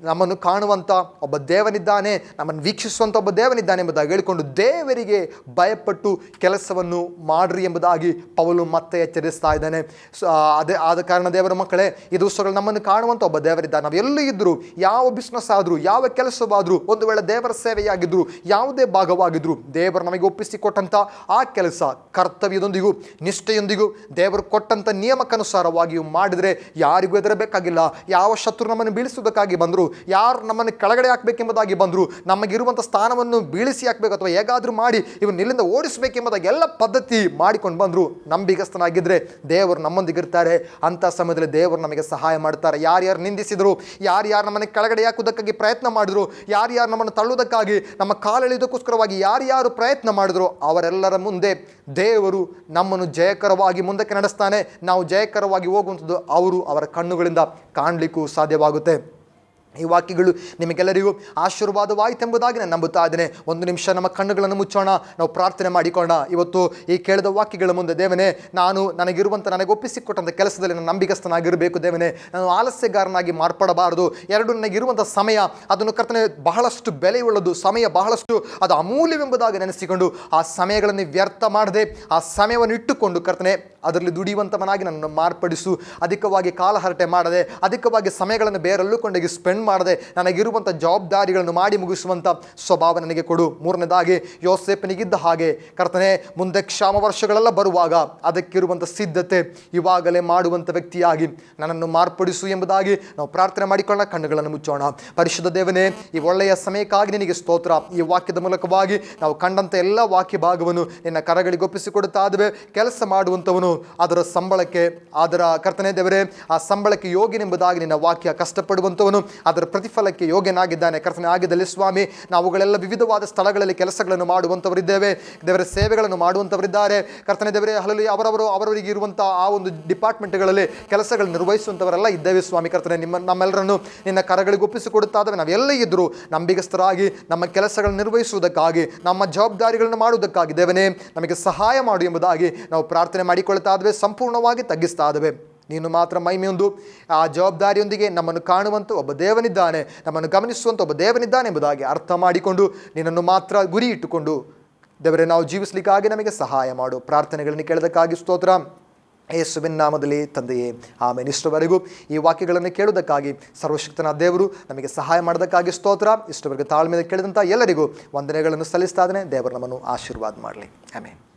ನಮ್ಮನ್ನು ಕಾಣುವಂಥ ಒಬ್ಬ ದೇವನಿದ್ದಾನೆ, ನಮ್ಮನ್ನು ವೀಕ್ಷಿಸುವಂಥ ಒಬ್ಬ ದೇವನಿದ್ದಾನೆ ಎಂಬುದಾಗಿ ಹೇಳಿಕೊಂಡು ದೇವರಿಗೆ ಭಯಪಟ್ಟು ಕೆಲಸವನ್ನು ಮಾಡ್ರಿ ಎಂಬುದಾಗಿ ಪವಲು ಮತ್ತೆ ಎಚ್ಚರಿಸ್ತಾ ಇದ್ದಾನೆ. ಸೊ ಅದೇ ಆದ ಕಾರಣ ದೇವರ ಮಕ್ಕಳೇ, ಈ ದಿವಸಗಳು ನಮ್ಮನ್ನು ಕಾಣುವಂಥ ಒಬ್ಬ ದೇವರಿದ್ದಾನೆ. ನಾವು ಎಲ್ಲೂ ಇದ್ದರೂ ಯಾವ ಬಿಸ್ನೆಸ್ ಆದರೂ, ಯಾವ ಕೆಲಸವಾದರೂ, ಒಂದು ವೇಳೆ ದೇವರ ಸೇವೆಯಾಗಿದ್ದರೂ ಯಾವುದೇ ಭಾಗವಾಗಿದ್ದರೂ ದೇವರು ನಮಗೆ ಒಪ್ಪಿಸಿಕೊಟ್ಟಂಥ ಆ ಕೆಲಸ ಕರ್ತವ್ಯದೊಂದಿಗೂ, ನಿಷ್ಠೆಯೊಂದಿಗೂ, ದೇವರು ಕೊಟ್ಟಂಥ ನಿಯಮಕ್ಕನುಸಾರವಾಗಿಯೂ ಮಾಡಿದರೆ ಯಾರಿಗೂ ಹೆದರಬೇಕಾಗಿಲ್ಲ. ಯಾವ ಶತ್ರು ನಮ್ಮನ್ನು ಬೀಳಿಸುವುದಕ್ಕಾಗಿ ಬಂದರು ಯಾರು ನಮ್ಮನ್ನು ಕೆಳಗಡೆ ಹಾಕಬೇಕೆಂಬುದಾಗಿ ಬಂದರು, ನಮಗಿರುವಂಥ ಸ್ಥಾನವನ್ನು ಬೀಳಿಸಿ ಹಾಕಬೇಕು ಅಥವಾ ಹೇಗಾದರೂ ಮಾಡಿ ಇವನು ಇಲ್ಲಿಂದ ಓಡಿಸಬೇಕೆಂಬುದಾಗಿ ಎಲ್ಲ ಪದ್ಧತಿ ಮಾಡಿಕೊಂಡು ಬಂದರು. ನಂಬಿಗಸ್ತನಾಗಿದ್ದರೆ ದೇವರು ನಮ್ಮೊಂದಿಗಿರ್ತಾರೆ. ಅಂಥ ಸಮಯದಲ್ಲಿ ದೇವರು ನಮಗೆ ಸಹಾಯ ಮಾಡ್ತಾರೆ. ಯಾರ್ಯಾರು ನಿಂದಿಸಿದರು, ಯಾರ್ಯಾರು ನಮ್ಮನ್ನು ಕೆಳಗಡೆ ಹಾಕುವುದಕ್ಕಾಗಿ ಪ್ರಯತ್ನ ಮಾಡಿದ್ರು, ಯಾರ್ಯಾರು ನಮ್ಮನ್ನು ತಳ್ಳುವುದಕ್ಕಾಗಿ, ನಮ್ಮ ಕಾಲೆಳೆಯುವುದಕ್ಕೋಸ್ಕರವಾಗಿ ಯಾರ್ಯಾರು ಪ್ರಯತ್ನ ಮಾಡಿದ್ರು, ಅವರೆಲ್ಲರ ಮುಂದೆ ದೇವರು ನಮ್ಮನ್ನು ಜಯಕರವಾಗಿ ಮುಂದಕ್ಕೆ ನಡೆಸ್ತಾನೆ. ನಾವು ಜಯಕರವಾಗಿ ಹೋಗುವಂಥದ್ದು ಅವರು ಅವರ ಕಣ್ಣುಗಳಿಂದ ಕಾಣಲಿಕ್ಕೂ ಸಾಧ್ಯವಾಗುತ್ತೆ. ಈ ವಾಕ್ಯಗಳು ನಿಮಗೆಲ್ಲರಿಗೂ ಆಶೀರ್ವಾದವಾಯಿತೆಂಬುದಾಗಿ ನಾನು ನಂಬುತ್ತಾ ಇದ್ದೇನೆ. ಒಂದು ನಿಮಿಷ ನಮ್ಮ ಕಣ್ಣುಗಳನ್ನು ಮುಚ್ಚೋಣ. ನಾವು ಪ್ರಾರ್ಥನೆ ಮಾಡಿಕೊಳ್ಳೋಣ. ಇವತ್ತು ಈ ಕೇಳಿದ ವಾಕ್ಯಗಳ ಮುಂದೆ, ದೇವನೇ, ನಾನು ನನಗಿರುವಂಥ ನನಗೆ ಒಪ್ಪಿಸಿಕೊಟ್ಟಂಥ ಕೆಲಸದಲ್ಲಿ ನಾನು ನಂಬಿಕಸ್ಥನಾಗಿರಬೇಕು ದೇವನೇ. ನಾನು ಆಲಸ್ಯಗಾರನಾಗಿ ಮಾರ್ಪಡಬಾರದು. ಎರಡು ನನಗಿರುವಂಥ ಸಮಯ, ಅದನ್ನು ಕರ್ತನೆ, ಬಹಳಷ್ಟು ಬೆಲೆಯುಳ್ಳದು. ಸಮಯ ಬಹಳಷ್ಟು, ಅದು ಅಮೂಲ್ಯವೆಂಬುದಾಗಿ ನೆನೆಸಿಕೊಂಡು ಆ ಸಮಯಗಳನ್ನು ವ್ಯರ್ಥ ಮಾಡದೆ, ಆ ಸಮಯವನ್ನು ಇಟ್ಟುಕೊಂಡು ಕರ್ತನೆ, ಅದರಲ್ಲಿ ದುಡಿಯುವಂಥವನಾಗಿ ನನ್ನನ್ನು ಮಾರ್ಪಡಿಸು. ಅಧಿಕವಾಗಿ ಕಾಲಹರಟೆ ಮಾಡದೆ, ಅಧಿಕವಾಗಿ ಸಮಯಗಳನ್ನು ಬೇರೆಲ್ಲೂ ಕೊಂಡೋಗಿ ಸ್ಪೆಂಡ್ ಮಾಡದೆ ನನಗಿರುವಂಥ ಜವಾಬ್ದಾರಿಗಳನ್ನು ಮಾಡಿ ಮುಗಿಸುವಂಥ ಸ್ವಭಾವ ನನಗೆ ಕೊಡು. ಮೂರನೇದಾಗಿ ಯೋಸೇಪನಿಗಿದ್ದ ಹಾಗೆ ಕರ್ತನೆ, ಮುಂದೆ ಕ್ಷಾಮ ವರ್ಷಗಳೆಲ್ಲ ಬರುವಾಗ ಅದಕ್ಕಿರುವಂಥ ಸಿದ್ಧತೆ ಇವಾಗಲೇ ಮಾಡುವಂಥ ವ್ಯಕ್ತಿಯಾಗಿ ನನ್ನನ್ನು ಮಾರ್ಪಡಿಸು ಎಂಬುದಾಗಿ ನಾವು ಪ್ರಾರ್ಥನೆ ಮಾಡಿಕೊಳ್ಳ ಕಣ್ಣುಗಳನ್ನು ಮುಚ್ಚೋಣ. ಪರಿಶುದ್ಧ ದೇವನೇ, ಈ ಒಳ್ಳೆಯ ಸಮಯಕ್ಕಾಗಿ ನಿನಗೆ ಸ್ತೋತ್ರ. ಈ ವಾಕ್ಯದ ಮೂಲಕವಾಗಿ ನಾವು ಕಂಡಂಥ ಎಲ್ಲ ವಾಕ್ಯ ಭಾಗವನ್ನು ನಿನ್ನ ಕರಗಳಿಗೆ ಒಪ್ಪಿಸಿಕೊಡುತ್ತಾ ಅದುವೆ ಕೆಲಸ ಮಾಡುವಂಥವನು ಅದರ ಸಂಬಳಕ್ಕೆ ಅದರ ಕರ್ತನೆ ದೇವರೇ, ಆ ಸಂಬಳಕ್ಕೆ ಯೋಗ್ಯನೆಂಬುದಾಗಿ ನಿನ್ನ ವಾಕ್ಯ ಕಷ್ಟಪಡುವಂಥವನು ಅದರ ಪ್ರತಿಫಲಕ್ಕೆ ಯೋಗ್ಯನಾಗಿದ್ದಾನೆ. ಕರ್ತನೆ ಆಗಿದ್ದಲ್ಲಿ ಸ್ವಾಮಿ, ನಾವುಗಳೆಲ್ಲ ವಿವಿಧವಾದ ಸ್ಥಳಗಳಲ್ಲಿ ಕೆಲಸಗಳನ್ನು ಮಾಡುವಂಥವರಿದ್ದೇವೆ. ದೇವರ ಸೇವೆಗಳನ್ನು ಮಾಡುವಂಥವರಿದ್ದಾರೆ. ಕರ್ತನೆ ದೇವರೇ ಹಲಲು ಅವರವರು ಅವರವರಿಗೆ ಇರುವಂಥ ಆ ಒಂದು ಡಿಪಾರ್ಟ್ಮೆಂಟ್ಗಳಲ್ಲಿ ಕೆಲಸಗಳನ್ನು ನಿರ್ವಹಿಸುವಂಥವರೆಲ್ಲ ಇದ್ದೇವೆ ಸ್ವಾಮಿ ಕರ್ತನೆ. ನಿಮ್ಮ, ನಮ್ಮೆಲ್ಲರನ್ನು ನಿನ್ನ ಕರಗಳಿಗೆ ಒಪ್ಪಿಸಿಕೊಡುತ್ತಾದರೆ ನಾವೆಲ್ಲ ಇದ್ದರೂ ನಂಬಿಗಸ್ಥರಾಗಿ ನಮ್ಮ ಕೆಲಸಗಳನ್ನು ನಿರ್ವಹಿಸುವುದಕ್ಕಾಗಿ, ನಮ್ಮ ಜವಾಬ್ದಾರಿಗಳನ್ನು ಮಾಡುವುದಕ್ಕಾಗಿ ದೇವನೇ, ನಮಗೆ ಸಹಾಯ ಮಾಡು ಎಂಬುದಾಗಿ ನಾವು ಪ್ರಾರ್ಥನೆ ಮಾಡಿಕೊಳ್ತಾ ಇದ್ದೇವೆ. ಸಂಪೂರ್ಣವಾಗಿ ತಗ್ಗಿಸ್ತಾ ಇದ್ದೇವೆ. ನೀನು ಮಾತ್ರ ಮೈಮೆಯೊಂದು ಆ ಜವಾಬ್ದಾರಿಯೊಂದಿಗೆ ನಮ್ಮನ್ನು ಕಾಣುವಂಥ ಒಬ್ಬ ದೇವನಿದ್ದಾನೆ. ನಮ್ಮನ್ನು ಗಮನಿಸುವಂಥ ಒಬ್ಬ ದೇವನಿದ್ದಾನೆ ಎಂಬುದಾಗಿ ಅರ್ಥ ಮಾಡಿಕೊಂಡು ನಿನ್ನನ್ನು ಮಾತ್ರ ಗುರಿ ಇಟ್ಟುಕೊಂಡು ದೇವರೇ, ನಾವು ಜೀವಿಸಲಿಕ್ಕಾಗಿ ನಮಗೆ ಸಹಾಯ ಮಾಡು. ಪ್ರಾರ್ಥನೆಗಳನ್ನು ಕೇಳೋದಕ್ಕಾಗಿ ಸ್ತೋತ್ರ. ಯೇಸುವಿನ ನಾಮದಲ್ಲಿ ತಂದೆಯೇ ಆಮೇಲೆ ಇಷ್ಟವರೆಗೂ ಈ ವಾಕ್ಯಗಳನ್ನು ಕೇಳುವುದಕ್ಕಾಗಿ ಸರ್ವಶಕ್ತನ ದೇವರು ನಮಗೆ ಸಹಾಯ ಮಾಡೋದಕ್ಕಾಗಿ ಸ್ತೋತ್ರ. ಇಷ್ಟವರೆಗೂ ತಾಳ್ಮೆಯಿಂದ ಕೇಳಿದಂಥ ಎಲ್ಲರಿಗೂ ವಂದನೆಗಳನ್ನು ಸಲ್ಲಿಸ್ತಾ ಇದ್ದಾನೆ. ದೇವರು ನಮ್ಮನ್ನು ಆಶೀರ್ವಾದ ಮಾಡಲಿ. ಆಮೇಲೆ